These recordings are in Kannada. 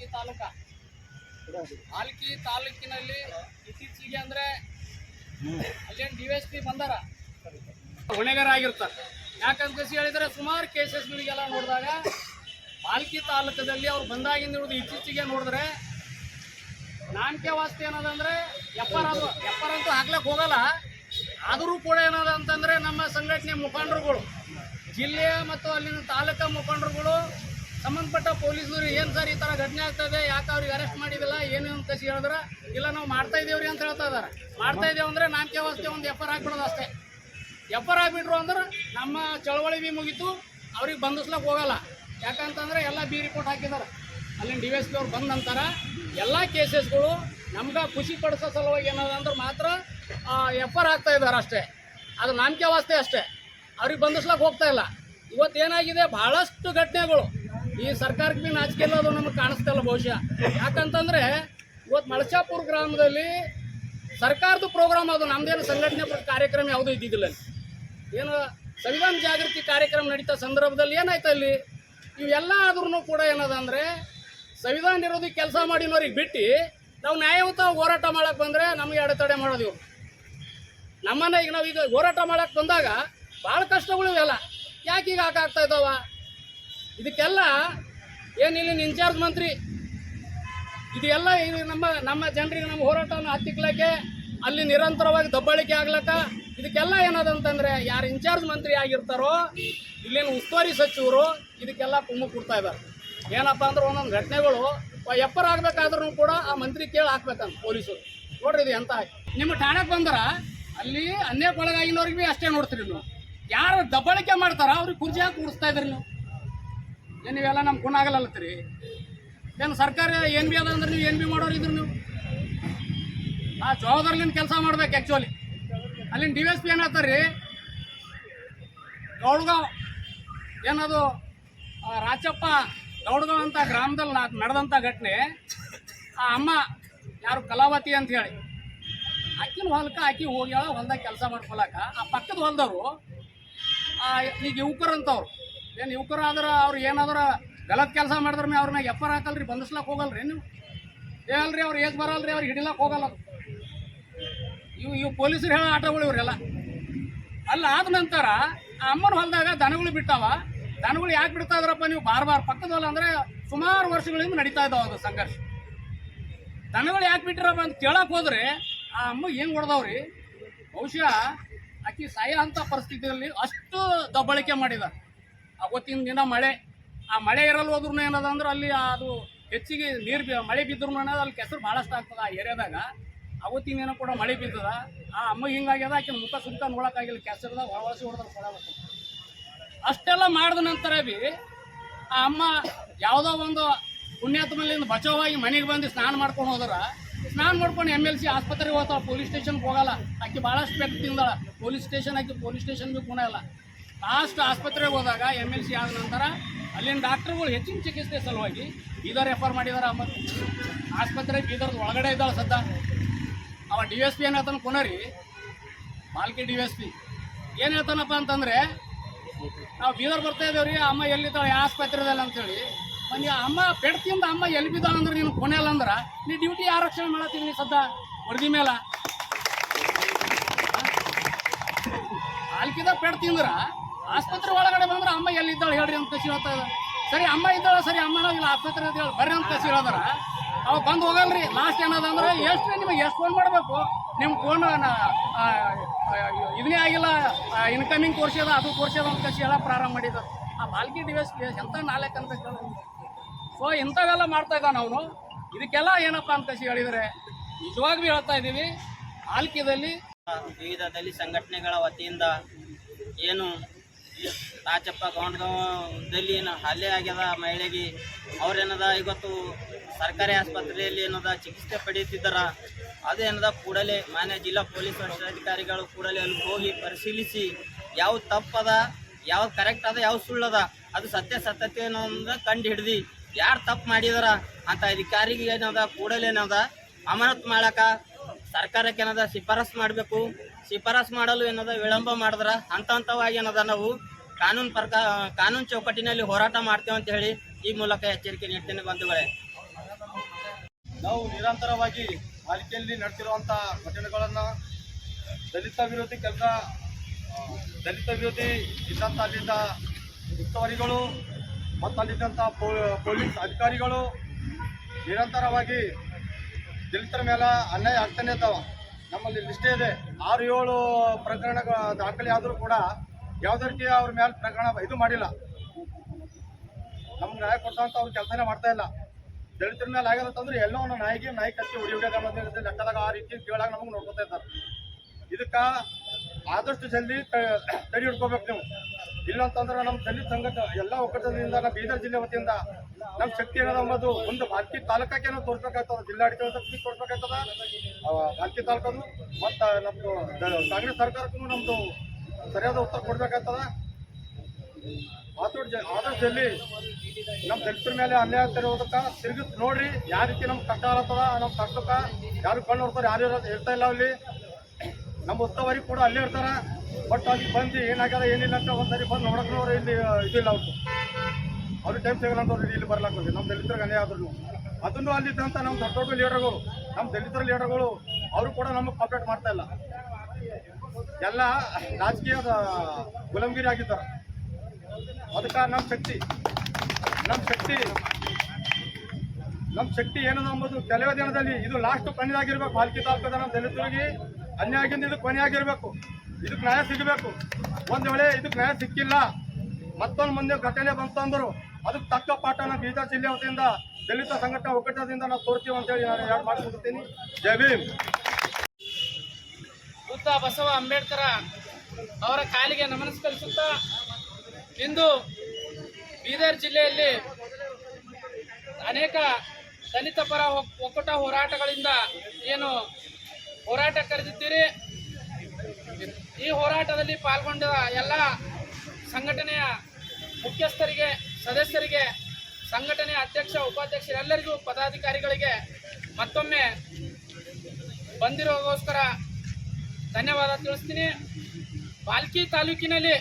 ಬಾಲ್ಕಿ ತಾಲೂಕ. ಹಾಲ್ಕಿ ತಾಲೂಕಿನಲ್ಲಿ ಇತ್ತೀಚೆಗೆ ಅಂದ್ರೆ ಅಲ್ಲೇನು ಡಿ ಎಸ್ ಪಿ ಬಂದಾರ? ಹೊಣೆಗಾರ ಆಗಿರ್ತಾರೆ ಯಾಕಂತ ಕಸಿ ಹೇಳಿದ್ರೆ ಸುಮಾರು ಕೇಸಸ್ಗಳಿಗೆಲ್ಲ ನೋಡಿದಾಗ ಹಾಲ್ಕಿ ತಾಲೂಕದಲ್ಲಿ ಅವ್ರು ಬಂದಾಗಿಂದ ಹಿಡಿದು ಇತ್ತೀಚೆಗೆ ನೋಡಿದ್ರೆ ನಾಮಕೆ ವಾಸ್ತೆ ಏನದಂದ್ರೆ ಎಪ್ಪರ್ ಅದು. ಎಪ್ಪರ್ ಅಂತೂ ಹಾಕ್ಲಕ್ಕೆ ಹೋಗಲ್ಲ. ಆದರೂ ಕೂಡ ಏನದ ಅಂತಂದ್ರೆ ನಮ್ಮ ಸಂಘಟನೆ ಮುಖಂಡರುಗಳು, ಜಿಲ್ಲೆಯ ಮತ್ತು ಅಲ್ಲಿನ ತಾಲೂಕಾ ಮುಖಂಡರುಗಳು ಸಂಬಂಧಪಟ್ಟ ಪೊಲೀಸರು ಏನು ಸರ್ ಈ ಥರ ಘಟನೆ ಆಗ್ತದೆ ಯಾಕೆ ಅವ್ರಿಗೆ ಅರೆಸ್ಟ್ ಮಾಡಿದಿಲ್ಲ? ಏನು ಅಂತ ಹೇಳಿದ್ರೆ, ಇಲ್ಲ, ನಾವು ಮಾಡ್ತಾ ಇದೇವ್ರಿ ಅಂತ ಹೇಳ್ತಾ ಇದ್ದಾರೆ. ಮಾಡ್ತಾ ಇದ್ದೇವೆ ಅಂದ್ರೆ ನಾಲ್ಕೇ ವಾಸ್ತೆ ಒಂದು ಎಫರ್ ಹಾಕ್ಬಿಡೋದು ಅಷ್ಟೇ. ಎಫರ್ ಹಾಕ್ಬಿಟ್ರು ಅಂದ್ರೆ ನಮ್ಮ ಚಳವಳಿ ಬಿ ಮುಗೀತು, ಅವ್ರಿಗೆ ಬಂಧಿಸ್ಲಕ್ಕೆ ಹೋಗಲ್ಲ. ಯಾಕಂತಂದ್ರೆ ಎಲ್ಲ ಬಿ ರಿಪೋರ್ಟ್ ಹಾಕಿದ್ದಾರೆ. ಅಲ್ಲಿ ಡಿ ಎಸ್ ಪಿ ಅವ್ರು ಬಂದ ನಂತರ ಎಲ್ಲ ಕೇಸಸ್ಗಳು ನಮ್ಗೆ ಖುಷಿ ಪಡಿಸೋ ಸಲುವಾಗಿ ಏನದ ಅಂದ್ರೆ ಮಾತ್ರ ಎಫರ್ ಆಗ್ತಾ ಇದ್ದಾರೆ ಅಷ್ಟೇ. ಅದು ನಾಮಕೆ ವಾಸ್ತೆ ಅಷ್ಟೇ. ಅವ್ರಿಗೆ ಬಂಧಿಸ್ಲಕ್ಕೆ ಹೋಗ್ತಾ ಇಲ್ಲ. ಇವತ್ತೇನಾಗಿದೆ ಬಹಳಷ್ಟು ಘಟನೆಗಳು. ಈ ಸರ್ಕಾರಕ್ಕೆ ಭೀ ನಾಚಿಕೆ ಇಲ್ಲ, ಅದು ನಮಗೆ ಕಾಣಿಸ್ತಾ ಇಲ್ಲ ಬಹುಶಃ ಯಾಕಂತಂದ್ರೆ ಇವತ್ತು ಮಳಚಾಪುರ ಗ್ರಾಮದಲ್ಲಿ ಸರ್ಕಾರದ ಪ್ರೋಗ್ರಾಮ್ ಅದು ನಮ್ಮದೇನು ಸಂಘಟನೆ ಕಾರ್ಯಕ್ರಮ ಯಾವುದೂ ಇದ್ದಿದ್ದಿಲ್ಲ ಏನು ಸಂವಿಧಾನ ಜಾಗೃತಿ ಕಾರ್ಯಕ್ರಮ ನಡೀತಾ ಸಂದರ್ಭದಲ್ಲಿ ಏನಾಯ್ತು ಅಲ್ಲಿ? ಇವೆಲ್ಲ ಆದ್ರೂ ಕೂಡ ಏನದ ಅಂದರೆ ಸಂವಿಧಾನ ವಿರೋಧಿ ಕೆಲಸ ಮಾಡಿನವ್ರಿಗೆ ಬಿಟ್ಟು ನಾವು ನ್ಯಾಯಯುತ ಹೋರಾಟ ಮಾಡಕ್ಕೆ ಬಂದರೆ ನಮಗೆ ಅಡೆತಡೆ ಮಾಡೋದು ಇವರು. ನಮ್ಮನ್ನ ಈಗ ನಾವು ಈಗ ಹೋರಾಟ ಮಾಡಕ್ಕೆ ಬಂದಾಗ ಭಾಳ ಕಷ್ಟಗಳು ಇವೆಲ್ಲ. ಯಾಕೆ ಈಗ ಹಾಕಾಗ್ತಾ ಇದ್ದಾವ? ಇದಕ್ಕೆಲ್ಲ ಏನು ಇಲ್ಲಿನ ಇನ್ಚಾರ್ಜ್ ಮಂತ್ರಿ? ಇದೆಲ್ಲ ಇದು ನಮ್ಮ ನಮ್ಮ ಜನರಿಗೆ ನಮ್ಮ ಹೋರಾಟವನ್ನು ಹತ್ತಿಕ್ಲಕ್ಕೆ ಅಲ್ಲಿ ನಿರಂತರವಾಗಿ ದಬ್ಬಾಳಿಕೆ ಆಗ್ಲಕ್ಕ ಇದಕ್ಕೆಲ್ಲ ಏನಾದಂತಂದ್ರೆ ಯಾರು ಇನ್ಚಾರ್ಜ್ ಮಂತ್ರಿ ಆಗಿರ್ತಾರೋ, ಇಲ್ಲಿನ ಉಸ್ತುವಾರಿ ಸಚಿವರು ಇದಕ್ಕೆಲ್ಲ ಕುಮ್ಮು ಕೊಡ್ತಾ ಇದ್ದಾರೆ ಏನಪ್ಪ ಅಂದ್ರೆ ಒಂದೊಂದು ಘಟನೆಗಳು ಎಪ್ಪರ್ ಆಗ್ಬೇಕಾದ್ರೂ ಕೂಡ ಆ ಮಂತ್ರಿ ಕೇಳಿ ಹಾಕ್ಬೇಕಂತ ಪೊಲೀಸರು. ನೋಡ್ರಿ ಇದು ಎಂತ ನಿಮ್ಮ ಠಾಣೆಗೆ ಬಂದ್ರ ಅಲ್ಲಿ ಅನ್ಯಕ್ಕೊಳಗಾಗಿನವ್ರಿಗೆ ಭೀ ಅಷ್ಟೇ ನೋಡ್ತೀರಿ ನೀವು. ಯಾರು ದಬ್ಬಾಳಿಕೆ ಮಾಡ್ತಾರ ಅವ್ರಿಗೆ ಕುರ್ಚಿ ಹಾಕಿ ಕೂಡಿಸ್ತಾ ಇದ್ರಿ ನೀವು. ಏನು ನೀವೆಲ್ಲ ನಮ್ಮ ಗುಣ ಆಗಲ್ಲತ್ತೀರಿ ಏನು ಸರ್ಕಾರ ಏನು ಬಿ ಅದ ಅಂದ್ರೆ ನೀವು ಏನು ಬಿ ಮಾಡೋರು ಇದ್ರು ನೀವು? ಆ ಜವಾಬ್ದಾರಿಲಿಂದ ಕೆಲಸ ಮಾಡ್ಬೇಕು ಆ್ಯಕ್ಚುಲಿ ಅಲ್ಲಿನ ಡಿ ಎಸ್ ಪಿ ಏನು ರೀ ಗೌಡ್ಗಾಂವ್ ಏನದು? ರಾಚಪ್ಪ ಗೌಡ್ಗಾಂವ್ ಅಂತ ಗ್ರಾಮದಲ್ಲಿ ನಾ- ನಡೆದಂಥ ಘಟನೆ, ಆ ಅಮ್ಮ ಯಾರು ಕಲಾವತಿ ಅಂತ ಹೇಳಿ ಆಕಿನ ಹೊಲಕ್ಕೆ ಆಕಿ ಹೋಗ್ಯಾಳ, ಹೊಲ್ದಾಗ ಕೆಲಸ ಮಾಡ್ಕೊಳಕ. ಆ ಪಕ್ಕದ ಹೊಲ್ದವರು ಈಗ ಯುವಕರು ಅಂತವ್ರು ಏನು ಯುವಕರು ಆದ್ರೆ ಅವ್ರು ಏನಾದ್ರ ಗಲತ್ ಕೆಲಸ ಮಾಡಿದ್ರ ಮೇಲೆ ಅವ್ರ ಮ್ಯಾಗ ಎಫರ್ ಹಾಕಲ್ರಿ ಬಂಧಿಸ್ಲಕ್ಕೆ ಹೋಗಲ್ರಿ ನೀವು ಹೇಳ್ರಿ ಅವ್ರು ಏಜ್ ಬರಲ್ರಿ ಅವ್ರಿಗೆ ಹಿಡಿಲಕ್ ಹೋಗಲ್ಲ ಅದು. ಇವು ಇವು ಪೊಲೀಸರು ಹೇಳೋ ಆಟಗಳು ಇವರೆಲ್ಲ. ಅಲ್ಲ, ಆದ ನಂತರ ಆ ಅಮ್ಮನ ಹೊಲದಾಗ ದನಗಳು ಬಿಟ್ಟಾವ. ದನಗಳು ಯಾಕೆ ಬಿಡ್ತಾ ಇದ್ರಪ್ಪ ನೀವು? ಬಾರ್ ಬಾರ್ ಪಕ್ಕದಲ್ಲ ಅಂದ್ರೆ ಸುಮಾರು ವರ್ಷಗಳಿಂದ ನಡೀತಾ ಇದ್ದಾವ ಅದು ಸಂಘರ್ಷ. ದನಗಳು ಯಾಕೆ ಬಿಟ್ಟಿರಪ್ಪ ಅಂತ ಕೇಳಕ್ ಹೋದ್ರೆ ಆ ಅಮ್ಮ ಏನು ಹೊಡೆದವ್ರಿ? ಬಹುಶಃ ಆಕಿ ಸಾಯ ಅಂತ ಪರಿಸ್ಥಿತಿಯಲ್ಲಿ ಅಷ್ಟು ದಬ್ಬಳಿಕೆ ಮಾಡಿದ ಅವತ್ತಿನ ದಿನ ಮಳೆ, ಆ ಮಳೆ ಇರಲ್ಲ ಹೋದ್ರೂ ಏನದ ಅಂದ್ರೆ ಅಲ್ಲಿ ಅದು ಹೆಚ್ಚಿಗೆ ನೀರು ಮಳೆ ಅನ್ನೋದು ಅಲ್ಲಿ ಕೆಸರು ಭಾಳಷ್ಟು ಆಗ್ತದೆ ಆ ಏರಿಯಾದಾಗ. ಅವತ್ತಿನ ದಿನ ಕೂಡ ಮಳೆ ಬಿದ್ದದ. ಆ ಅಮ್ಮ ಹಿಂಗಾಗ್ಯದ ಆಕೆ ಮುಖ ಸುತ್ತ ನೋಡೋಕ್ಕಾಗಿಲ್ಲ ಕೆಸರದ ಒಳವಳಿಸಿ ಹೊಡೆದ್ರೆ ಕೊಡಬೇಕು ಅಷ್ಟೆಲ್ಲ ಮಾಡಿದ ನಂತರ ಬಿ, ಆ ಅಮ್ಮ ಯಾವುದೋ ಒಂದು ಪುಣ್ಯಾತ್ಮಲಿಂದ ಬಚಾವಾಗಿ ಮನೆಗೆ ಬಂದು ಸ್ನಾನ ಮಾಡ್ಕೊಂಡು ಹೋದ್ರೆ, ಸ್ನಾನ ಮಾಡ್ಕೊಂಡು ಎಂ ಎಲ್ ಸಿ ಆಸ್ಪತ್ರೆಗೆ ಹೋಗ್ತಾಳ, ಪೊಲೀಸ್ ಸ್ಟೇಷನ್ಗೆ ಹೋಗಲ್ಲ. ಆಕೆ ಭಾಳಷ್ಟು ಪೆಟ್ಟು ತಿಂದಾಳೆ. ಪೊಲೀಸ್ ಸ್ಟೇಷನ್ ಆಕೆ ಪೊಲೀಸ್ ಸ್ಟೇಷನ್ ಗುಣ ಇಲ್ಲ ಲಾಸ್ಟ್ ಆಸ್ಪತ್ರೆಗೆ ಹೋದಾಗ ಎಂ ಎಲ್ ಸಿ ಆದ ನಂತರ ಅಲ್ಲಿನ ಡಾಕ್ಟರ್ಗಳು ಹೆಚ್ಚಿನ ಚಿಕಿತ್ಸೆ ಸಲುವಾಗಿ ಬೀದರ್ ರೆಫರ್ ಮಾಡಿದಾರೆ ಅಮ್ಮ ಆಸ್ಪತ್ರೆ ಬೀದರ್ದು ಒಳಗಡೆ ಇದ್ದಾವೆ ಸದ್ದ. ಅವ ಡಿ ಎಸ್ ಪಿ ಏನು ಹೇಳ್ತಾನೆ ಕೊನರಿ? ಡಿ ಎಸ್ ಪಿ ಏನು ಹೇಳ್ತಾನಪ್ಪ ಅಂತಂದ್ರೆ, ನಾವು ಬೀದರ್ ಬರ್ತಾ ಇದ್ದೇವ್ರಿ ಅಮ್ಮ ಎಲ್ಲಿದ್ದಾಳೆ ಆಸ್ಪತ್ರೆದಲ್ಲಿ ಅಂತೇಳಿ. ಒಂದು ಅಮ್ಮ ಪೆಡ್ತಿಂದ ಅಮ್ಮ ಎಲ್ಲಿ ಬಿದ್ದಾಳ ಅಂದ್ರೆ ನೀನು ಕೊನೆ ಅಲ್ಲ ಅಂದ್ರೆ, ನೀ ಡ್ಯೂಟಿ ಆರಕ್ಷಣೆ ಮಾಡತ್ತೀನಿ ನೀ ಸದ್ದ ಹೊಡೆದಿ ಮೇಲೆ. ಆಲ್ಕಿದ ಪೆಡ್ ತಿಂದ್ರ ಆಸ್ಪತ್ರೆ ಒಳಗಡೆ ಬಂದ್ರೆ ಅಮ್ಮ ಎಲ್ಲಿದ್ದಾಳೆ ಹೇಳ್ರಿ ಅಂತ ಕಸಿ ಹೇಳ್ತಾ ಸರಿ, ಅಮ್ಮ ಇದ್ದಾಳೆ? ಸರಿ, ಅಮ್ಮನ ಇಲ್ಲ, ಆಸ್ಪತ್ರೆ ಹೇಳಿ ಬರ್ರಿ ಅಂತ ಕಸಿ ಹೇಳದ್ರ ಅವ ಬಂದು ಹೋಗಲ್ರಿ. ಲಾಸ್ಟ್ ಏನದ ಅಂದ್ರೆ, ಎಷ್ಟು ನಿಮಗೆ ಎಷ್ಟು ಫೋನ್ ಮಾಡಬೇಕು? ನಿಮ್ಮ ಫೋನ್ ಇದನ್ನೇ ಆಗಿಲ್ಲ ಇನ್ಕಮಿಂಗ್ ತೋರಿಸ್ಯದ ಅದು ತೋರಿಸ್ಯದ ಅಂತ ಕಸಿ ಹೇಳ ಪ್ರಾರಂಭ ಮಾಡಿದ್ರು. ಆ ಬಾಲ್ಕಿ ಡಿವೈಸ್ ಎಂತ ನಾಲ್ಕು ಅಂತ ಕೇಳಿ. ಸೊ ಇಂಥವೆಲ್ಲ ಮಾಡ್ತಾ ಇದ್ದಾನೆ ಅವನು. ಇದಕ್ಕೆಲ್ಲ ಏನಪ್ಪ ಅಂತ ಕಸಿ ಹೇಳಿದರೆ, ನಿಜವಾಗ್ಲೂ ಹೇಳ್ತಾ ಇದ್ದೀವಿ ಆಲ್ಕಿದಲ್ಲಿ ವಿವಿಧ ದಲಿತ ಸಂಘಟನೆಗಳ ವತಿಯಿಂದ ಏನು ರಾಜಪ್ಪ ಗೌಂಡ್ಗಾಂವದಲ್ಲಿ ಏನು ಹಲ್ಲೆ ಆಗ್ಯದ ಮಹಿಳೆಗೆ. ಅವ್ರೇನದ ಇವತ್ತು ಸರ್ಕಾರಿ ಆಸ್ಪತ್ರೆಯಲ್ಲಿ ಏನದ ಚಿಕಿತ್ಸೆ ಪಡೆಯುತ್ತಿದ್ದಾರ. ಅದೇನದ ಕೂಡಲೇ ಮಾನ್ಯ ಜಿಲ್ಲಾ ಪೊಲೀಸ್ ವರಿಷ್ಠಾಧಿಕಾರಿಗಳು ಕೂಡಲೇ ಅಲ್ಲಿ ಹೋಗಿ ಪರಿಶೀಲಿಸಿ ಯಾವ್ದು ತಪ್ಪದ, ಯಾವ ಕರೆಕ್ಟ್ ಅದ ಯಾವ್ದು ಸುಳ್ಳದ, ಅದು ಸತ್ಯ ಸತ್ಯತೆ ಅನ್ನೋದನ್ನ ಕಂಡು ಹಿಡ್ದು ಯಾರು ತಪ್ಪು ಮಾಡಿದಾರ ಅಂತ ಅಧಿಕಾರಿಗೆ ಏನದ ಕೂಡಲೇ ಏನದ ಅಮಾನತ್ ಮಾಡಕ ಸರ್ಕಾರಕ್ಕೆ ಏನದ ಶಿಫಾರಸ್ ಮಾಡಬೇಕು. ಶಿಫಾರಸ್ ಮಾಡಲು ಏನದ ವಿಳಂಬ ಮಾಡಿದ್ರ ಹಂತ ಹಂತವಾಗಿ ಏನದ ನಾವು ಕಾನೂನು ಪ್ರಕಾರ ಕಾನೂನು ಚೌಕಟ್ಟಿನಲ್ಲಿ ಹೋರಾಟ ಮಾಡ್ತೇವೆ ಅಂತ ಹೇಳಿ ಈ ಮೂಲಕ ಎಚ್ಚರಿಕೆ ನೀಡ್ತೇನೆ ಬಂಧುಗಳೇ. ನಾವು ನಿರಂತರವಾಗಿ ಪಾಲಿಕೆಯಲ್ಲಿ ನಡೆದಿರುವಂಥ ಘಟನೆಗಳನ್ನು ದಲಿತ ವಿರೋಧಿ ಕೆಲಸ ದಲಿತ ವಿರೋಧಿ ಇದ್ದಂಥ ಅಲ್ಲಿದ್ದ ಉಸ್ತುವಾರಿಗಳು ಮತ್ತು ಅಲ್ಲಿದ್ದಂಥ ಪೊಲೀಸ್ ಅಧಿಕಾರಿಗಳು ನಿರಂತರವಾಗಿ ದಲಿತರ ಮೇಲೆ ಅನ್ಯಾಯ ಆಗ್ತಾನೆ ಇದ್ದಾವ. ನಮ್ಮಲ್ಲಿ ಲಿಸ್ಟೇ ಇದೆ. ಆರು ಏಳು ಪ್ರಕರಣಗಳ ದಾಖಲೆ ಆದರೂ ಕೂಡ ಯಾವುದೇ ರೀತಿ ಅವ್ರ ಮೇಲೆ ಪ್ರಕರಣ ಇದು ಮಾಡಿಲ್ಲ. ನಮ್ಗೆ ನ್ಯಾಯ ಕೊಡ್ತಂತ ಅವ್ರು ಕೆಲಸನೇ ಮಾಡ್ತಾ ಇಲ್ಲ. ದಲಿತರ ಮೇಲೆ ಆಗ್ಯದಂತಂದ್ರೆ ಎಲ್ಲೋ ಒಂದು ನಾಯಿಗೆ ನಾಯಿ ಕತ್ತಿ ಉಳಿಯೋಕೆ ಲೆಕ್ಕದಾಗ ಆ ರೀತಿ ಕೇಳಾಗ ನಮಗೆ ನೋಡ್ಕೊತಾ ಇದ್ದಾರೆ. ಇದಕ್ಕ ಆದಷ್ಟು ಜಲ್ದಿ ತಡೆ ಹಿಡ್ಕೋಬೇಕು ನೀವು. ಇಲ್ಲ ಅಂತಂದ್ರೆ ನಮ್ಮ ದಲಿತ ಸಂಘದ ಎಲ್ಲ ಒಕ್ಕೂಟದಿಂದ, ನಮ್ಮ ಬೀದರ್ ಜಿಲ್ಲೆ ವತಿಯಿಂದ ನಮ್ಮ ಶಕ್ತಿ ಏನದ ಅಂಬೋದು ಒಂದು ಬಾಲ್ಕಿ ತಾಲೂಕಕ್ಕೆ ತೋರ್ಸ್ಬೇಕಾಗ್ತದ ಜಿಲ್ಲಾಡಳಿತ ತೋರ್ಸ್ಬೇಕಾಗ್ತದ ಬಾಲ್ಕಿ ತಾಲೂಕದು ಮತ್ತು ನಮ್ಮದು ಕಾಂಗ್ರೆಸ್ ಸರ್ಕಾರಕ್ಕೂ ನಮ್ಮದು ಸರಿಯಾದ ಉತ್ತರ ಕೊಡ್ಬೇಕಾಗ್ತದ. ಆದಷ್ಟು ಜ, ಆದಷ್ಟು ಜಲ್ದಿ ನಮ್ಮ ದಲಿತರ ಮೇಲೆ ಅನ್ಯಾಯ ಆಗ್ತಿರೋದಕ್ಕ ತಿರುಗಿ ನೋಡ್ರಿ, ಯಾವ ರೀತಿ ನಮ್ಗೆ ಕಷ್ಟ ಆಗತ್ತದ ನಮ್ಮ ಕಷ್ಟಕ್ಕ ಯಾರು ಕಣ್ಣು ನೋಡ್ತಾರೆ ಯಾರು ಇರ್ತಾ ಇಲ್ಲ ಅಲ್ಲಿ. ನಮ್ಮ ಉಸ್ತುವಾರಿ ಕೂಡ ಅಲ್ಲೇ ಇರ್ತಾರ. ಬಟ್ ಅಲ್ಲಿ ಬಂದು ಏನಾಗ್ಯದ, ಏನಿಲ್ಲ ಅಂತ ಒಂದ್ಸರಿ ಬಂದು ನೋಡಕ್ಕೆ ಅವ್ರು ಇಲ್ಲಿ ಇದಿಲ್ಲ ಅವ್ರು ಅವ್ರಿಗೆ ಟೈಮ್ ಸಿಗಲ್ಲ ಅವ್ರು ಇಲ್ಲಿ ಹೋಗಿ ನಮ್ಮ ದಲಿತರ ಅನ್ಯಾಯ ಆದ್ರು ಅದನ್ನು ಅಲ್ಲಿದ್ದಂಥ ನಮ್ಮ ದೊಡ್ಡ ದೊಡ್ಡ ಲೀಡರ್ಗಳು ನಮ್ಮ ದಲಿತರ ಲೀಡರ್ಗಳು ಅವರು ಕೂಡ ನಮಗೆ ಕಾಪರೇಟ್ ಮಾಡ್ತಾ ಇಲ್ಲ. ಎಲ್ಲ ರಾಜಕೀಯದ ಗುಲಾಮಗಿರಿ ಆಗಿದ್ದಾರೆ. ಅದಕ್ಕೆ ನಮ್ಮ ಶಕ್ತಿ. ನಮ್ಮ ಶಕ್ತಿ. ನಮ್ಮ ಶಕ್ತಿ ಏನದ ಅಂಬುದು ಕೆಲವೇ ದಿನದಲ್ಲಿ ಇದು ಲಾಸ್ಟ್ ಕೊನೆಯಾಗಿರ್ಬೇಕು ಪಾಲ್ಕಿ ತಾಲೂಕದ ನಮ್ಮ ದಲಿತರಿಗೆ. ಅನ್ಯಾಯ ಇದಕ್ಕೆ ಇದು ಕೊನೆಯಾಗಿರ್ಬೇಕು ಇದಕ್ಕೆ ನ್ಯಾಯ ಸಿಗಬೇಕು. ಒಂದು ವೇಳೆ ಇದಕ್ಕೆ ನ್ಯಾಯ ಸಿಕ್ಕಿಲ್ಲ, ಮತ್ತೊಂದು ಮುಂದೆ ಘಟನೆ ಬಂತಂದ್ರು ಅದಕ್ಕೆ ತಕ್ಕ ಪಾಠ ನಮ್ಮ ಬೀದರ್ ಜಿಲ್ಲೆ ವತಿಯಿಂದ, ದಲಿತ ಸಂಘಟನೆ ಒಕ್ಕೂಟದಿಂದ ನಾವು ತೋರ್ತೀವಿ ಅಂತೇಳಿ ನಾನು ಎರಡು ಮಾತು ಕೊಡ್ತೀನಿ ಜೈ ಭೀಮ್. ಬಸವ ಅಂಬೇಡ್ಕರ ಅವರ ಕಾಲಿಗೆ ನಮಸ್ಕರಿಸುತ್ತ, ಇಂದು ಬೀದರ್ ಜಿಲ್ಲೆಯಲ್ಲಿ ಅನೇಕ ದಲಿತ ಪರ ಒಕ್ಕೂಟ ಹೋರಾಟಗಳಿಂದ ಏನು ಹೋರಾಟ ಕರೆದಿದ್ದೀರಿ. ಈ ಹೋರಾಟದಲ್ಲಿ ಪಾಲ್ಗೊಂಡ ಎಲ್ಲ ಸಂಘಟನೆಯ ಮುಖ್ಯಸ್ಥರಿಗೆ, ಸದಸ್ಯರಿಗೆ, ಸಂಘಟನೆಯ ಅಧ್ಯಕ್ಷ ಉಪಾಧ್ಯಕ್ಷರೆಲ್ಲರಿಗೂ ಪದಾಧಿಕಾರಿಗಳಿಗೆ ಮತ್ತೊಮ್ಮೆ ಬಂದಿರೋಗೋಸ್ಕರ ಧನ್ಯವಾದ ತಿಳಿಸ್ತೀನಿ. ಬಾಲ್ಕಿ ತಾಲೂಕಿನಲ್ಲಿ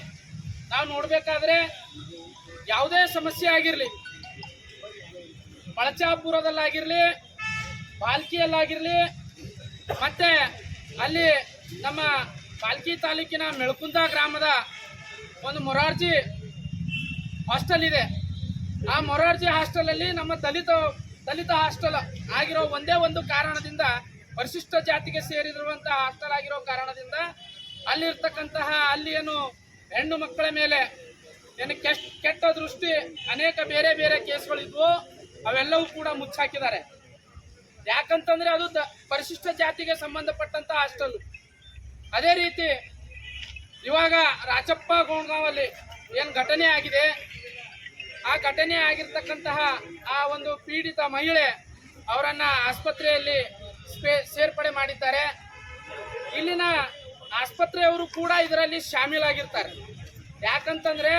ನಾವು ನೋಡಬೇಕಾದ್ರೆ ಯಾವುದೇ ಸಮಸ್ಯೆ ಆಗಿರಲಿ, ಬಳಚಾಪುರದಲ್ಲಾಗಿರಲಿ, ಬಾಲ್ಕಿಯಲ್ಲಾಗಿರಲಿ ಮತ್ತೆ ಅಲ್ಲಿ ನಮ್ಮ ಪಾಲ್ಕಿ ತಾಲೂಕಿನ ಮೆಳಕುಂದ ಗ್ರಾಮದ ಒಂದು ಮೊರಾರ್ಜಿ ಹಾಸ್ಟೆಲ್ ಇದೆ. ಆ ಮೊರಾರ್ಜಿ ಹಾಸ್ಟೆಲಲ್ಲಿ ನಮ್ಮ ದಲಿತ ದಲಿತ ಹಾಸ್ಟೆಲ್ ಆಗಿರೋ ಒಂದೇ ಒಂದು ಕಾರಣದಿಂದ ಪರಿಶಿಷ್ಟ ಜಾತಿಗೆ ಸೇರಿರುವಂತಹ ಹಾಸ್ಟೆಲ್ ಆಗಿರೋ ಕಾರಣದಿಂದ ಅಲ್ಲಿರ್ತಕ್ಕಂತಹ ಅಲ್ಲಿ ಏನು ಹೆಣ್ಣು ಮಕ್ಕಳ ಮೇಲೆ ಏನು ಕೆಟ್ಟ ದೃಷ್ಟಿ, ಅನೇಕ ಬೇರೆ ಬೇರೆ ಕೇಸ್ಗಳಿದ್ವು. ಅವೆಲ್ಲವೂ ಕೂಡ ಮುಚ್ಚಾಕಿದ್ದಾರೆ. ಯಾಕಂತಂದ್ರೆ ಅದು ಪರಿಶಿಷ್ಟ ಜಾತಿಗೆ ಸಂಬಂಧಪಟ್ಟಂತ ಹಾಸ್ಟೆಲ್ ಅದೇ ರೀತಿ ಇವಾಗ ರಾಚಪ್ಪ ಗೋಣಗಾವಲ್ಲಿ ಏನು ಘಟನೆ ಆಗಿದೆ? ಆ ಘಟನೆ ಆಗಿರ್ತಕ್ಕಂತಹ ಆ ಒಂದು ಪೀಡಿತ ಮಹಿಳೆ ಅವರನ್ನ ಆಸ್ಪತ್ರೆಯಲ್ಲಿ ಸ್ಪೇ- ಸೇರ್ಪಡೆ ಮಾಡಿದ್ದಾರೆ. ಇಲ್ಲಿನ ಆಸ್ಪತ್ರೆಯವರು ಕೂಡ ಇದರಲ್ಲಿ ಶಾಮೀಲಾಗಿರ್ತಾರೆ. ಯಾಕಂತಂದ್ರೆ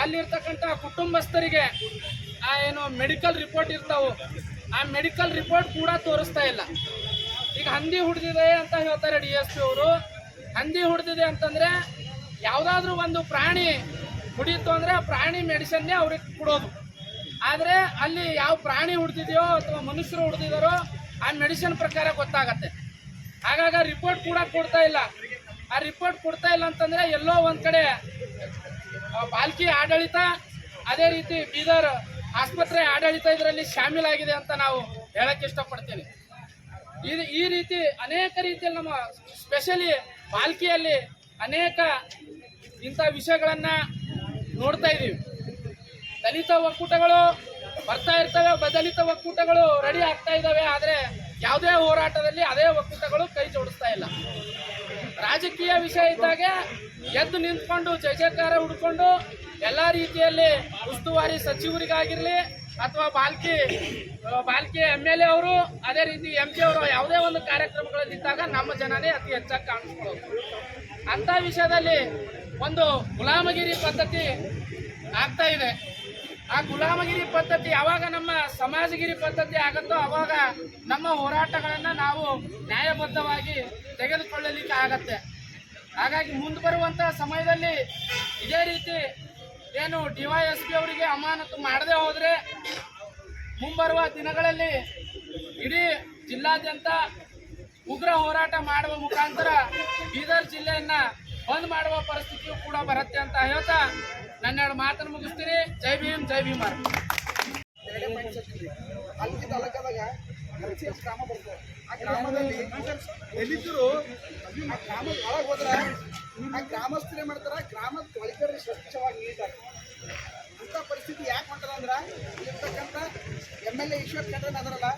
ಅಲ್ಲಿರ್ತಕ್ಕಂಥ ಕುಟುಂಬಸ್ಥರಿಗೆ ಆ ಏನು ಮೆಡಿಕಲ್ ರಿಪೋರ್ಟ್ ಇರ್ತಾವು ಆ ಮೆಡಿಕಲ್ ರಿಪೋರ್ಟ್ ಕೂಡ ತೋರಿಸ್ತಾ ಇಲ್ಲ. ಈಗ ಹಂದಿ ಹುಡ್ದಿದೆ ಅಂತ ಹೇಳ್ತಾರೆ ಡಿ ಎಸ್ ಪಿ ಅವರು. ಹಂದಿ ಹುಡ್ದಿದೆ ಅಂತಂದ್ರೆ ಯಾವುದಾದ್ರೂ ಒಂದು ಪ್ರಾಣಿ ಹುಡಿತು ಅಂದರೆ ಆ ಪ್ರಾಣಿ ಮೆಡಿಸನ್ನೇ ಅವ್ರಿಗೆ ಕೊಡೋದು. ಆದರೆ ಅಲ್ಲಿ ಯಾವ ಪ್ರಾಣಿ ಹುಡ್ದಿದೆಯೋ ಅಥವಾ ಮನುಷ್ಯರು ಹುಡ್ದಿದಾರೋ ಆ ಮೆಡಿಸಿನ್ ಪ್ರಕಾರ ಗೊತ್ತಾಗತ್ತೆ. ಹಾಗಾಗಿ ರಿಪೋರ್ಟ್ ಕೂಡ ಕೊಡ್ತಾ ಇಲ್ಲ. ಆ ರಿಪೋರ್ಟ್ ಕೊಡ್ತಾ ಇಲ್ಲ ಅಂತಂದ್ರೆ ಎಲ್ಲೋ ಒಂದು ಕಡೆ ಬಾಲ್ಕಿ ಆಡಳಿತ, ಅದೇ ರೀತಿ ಬೀದರ್ ಆಸ್ಪತ್ರೆ ಆಡಳಿತ ಇದರಲ್ಲಿ ಶಾಮೀಲಾಗಿದೆ ಅಂತ ನಾವು ಹೇಳಕ್ ಇಷ್ಟಪಡ್ತೀನಿ ಈ ಈ ರೀತಿ ಅನೇಕ ರೀತಿಯಲ್ಲಿ ನಮ್ಮ ಸ್ಪೆಷಲಿ ಪಾಲ್ಕಿಯಲ್ಲಿ ಅನೇಕ ಇಂಥ ವಿಷಯಗಳನ್ನ ನೋಡ್ತಾ ಇದ್ದೀವಿ. ದಲಿತ ಒಕ್ಕೂಟಗಳು ಬರ್ತಾ ಇರ್ತವೆ ದಲಿತ ಒಕ್ಕೂಟಗಳು ರೆಡಿ ಆಗ್ತಾ ಇದ್ದಾವೆ, ಆದರೆ ಯಾವುದೇ ಹೋರಾಟದಲ್ಲಿ ಅದೇ ಒಕ್ಕೂಟಗಳು ಕೈ ಜೋಡಿಸ್ತಾ ಇಲ್ಲ. ರಾಜಕೀಯ ವಿಷಯ ಇದ್ದಾಗ ಎದ್ದು ನಿಂತ್ಕೊಂಡು ಜಯ ಜಯಕಾರ ಹುಡ್ಕೊಂಡು ಎಲ್ಲ ರೀತಿಯಲ್ಲಿ ಉಸ್ತುವಾರಿ ಸಚಿವರಿಗಾಗಿರ್ಲಿ ಅಥವಾ Balki Balki M L A ಅವರು, ಅದೇ ರೀತಿ ಎಂ ಪಿ ಅವರು ಯಾವುದೇ ಒಂದು ಕಾರ್ಯಕ್ರಮಗಳಲ್ಲಿದ್ದಾಗ ನಮ್ಮ ಜನನೇ ಅತಿ ಹೆಚ್ಚಾಗಿ ಕಾಣಿಸ್ಕೊಳ್ಳೋದು. ಅಂಥ ವಿಷಯದಲ್ಲಿ ಒಂದು ಗುಲಾಮಗಿರಿ ಪದ್ಧತಿ ಆಗ್ತಾ ಇದೆ. ಆ ಗುಲಾಮಗಿರಿ ಪದ್ಧತಿ ಯಾವಾಗ ನಮ್ಮ ಸಮಾಜಗಿರಿ ಪದ್ಧತಿ ಆಗುತ್ತೋ ಅವಾಗ ನಮ್ಮ ಹೋರಾಟಗಳನ್ನು ನಾವು ನ್ಯಾಯಬದ್ಧವಾಗಿ ತೆಗೆದುಕೊಳ್ಳಲಿಕ್ಕೆ ಆಗತ್ತೆ. ಹಾಗಾಗಿ ಮುಂದೆ ಬರುವಂತಹ ಸಮಯದಲ್ಲಿ ಇದೇ ರೀತಿ ಏನು ಡಿವೈಎಸ್ಪಿ ಅವರಿಗೆ ಅಮಾನತು ಮಾಡದೆ ಹೋದರೆ ಮುಂಬರುವ ದಿನಗಳಲ್ಲಿ ಇಡೀ ಜಿಲ್ಲಾದ್ಯಂತ ಉಗ್ರ ಹೋರಾಟ ಮಾಡುವ ಮುಖಾಂತರ ಬೀದರ್ ಜಿಲ್ಲೆಯನ್ನು ಬಂದ್ ಮಾಡುವ ಪರಿಸ್ಥಿತಿಯು ಕೂಡ ಬರುತ್ತೆ ಅಂತ ಹೇಳ್ತಾ ನನ್ನೆರಡು ಮಾತನ್ನು ಮುಗಿಸ್ತೀನಿ. ಜೈ ಭೀಮ್, ಜೈ ಭೀಮರ್. ತಾಲೂಕದಾಗ ಗ್ರಾಮ ಬರ್ತದೆ ಆ ಗ್ರಾಮದಲ್ಲಿ ಎಲ್ಲಿದ್ದರು ಆ ಗ್ರಾಮ ಒಳಗೆ ಹೋದ್ರೆ ಆ ಗ್ರಾಮಸ್ಥರು ಏನು ಮಾಡ್ತಾರೆ? ಗ್ರಾಮದ ಒಳಗಡೆ ಸ್ವಚ್ಛವಾಗಿ ನೀಟಾಗಿ. ಅಂಥ ಪರಿಸ್ಥಿತಿ ಯಾಕೆ ಮಾಡ್ತಾರೆ ಅಂದ್ರೆ ಇರ್ತಕ್ಕಂಥ ಎಂ ಎಲ್ ಎ ಈಶ್ವರ್ ಖಂಡ್ರನ್ ಅದರಲ್ಲ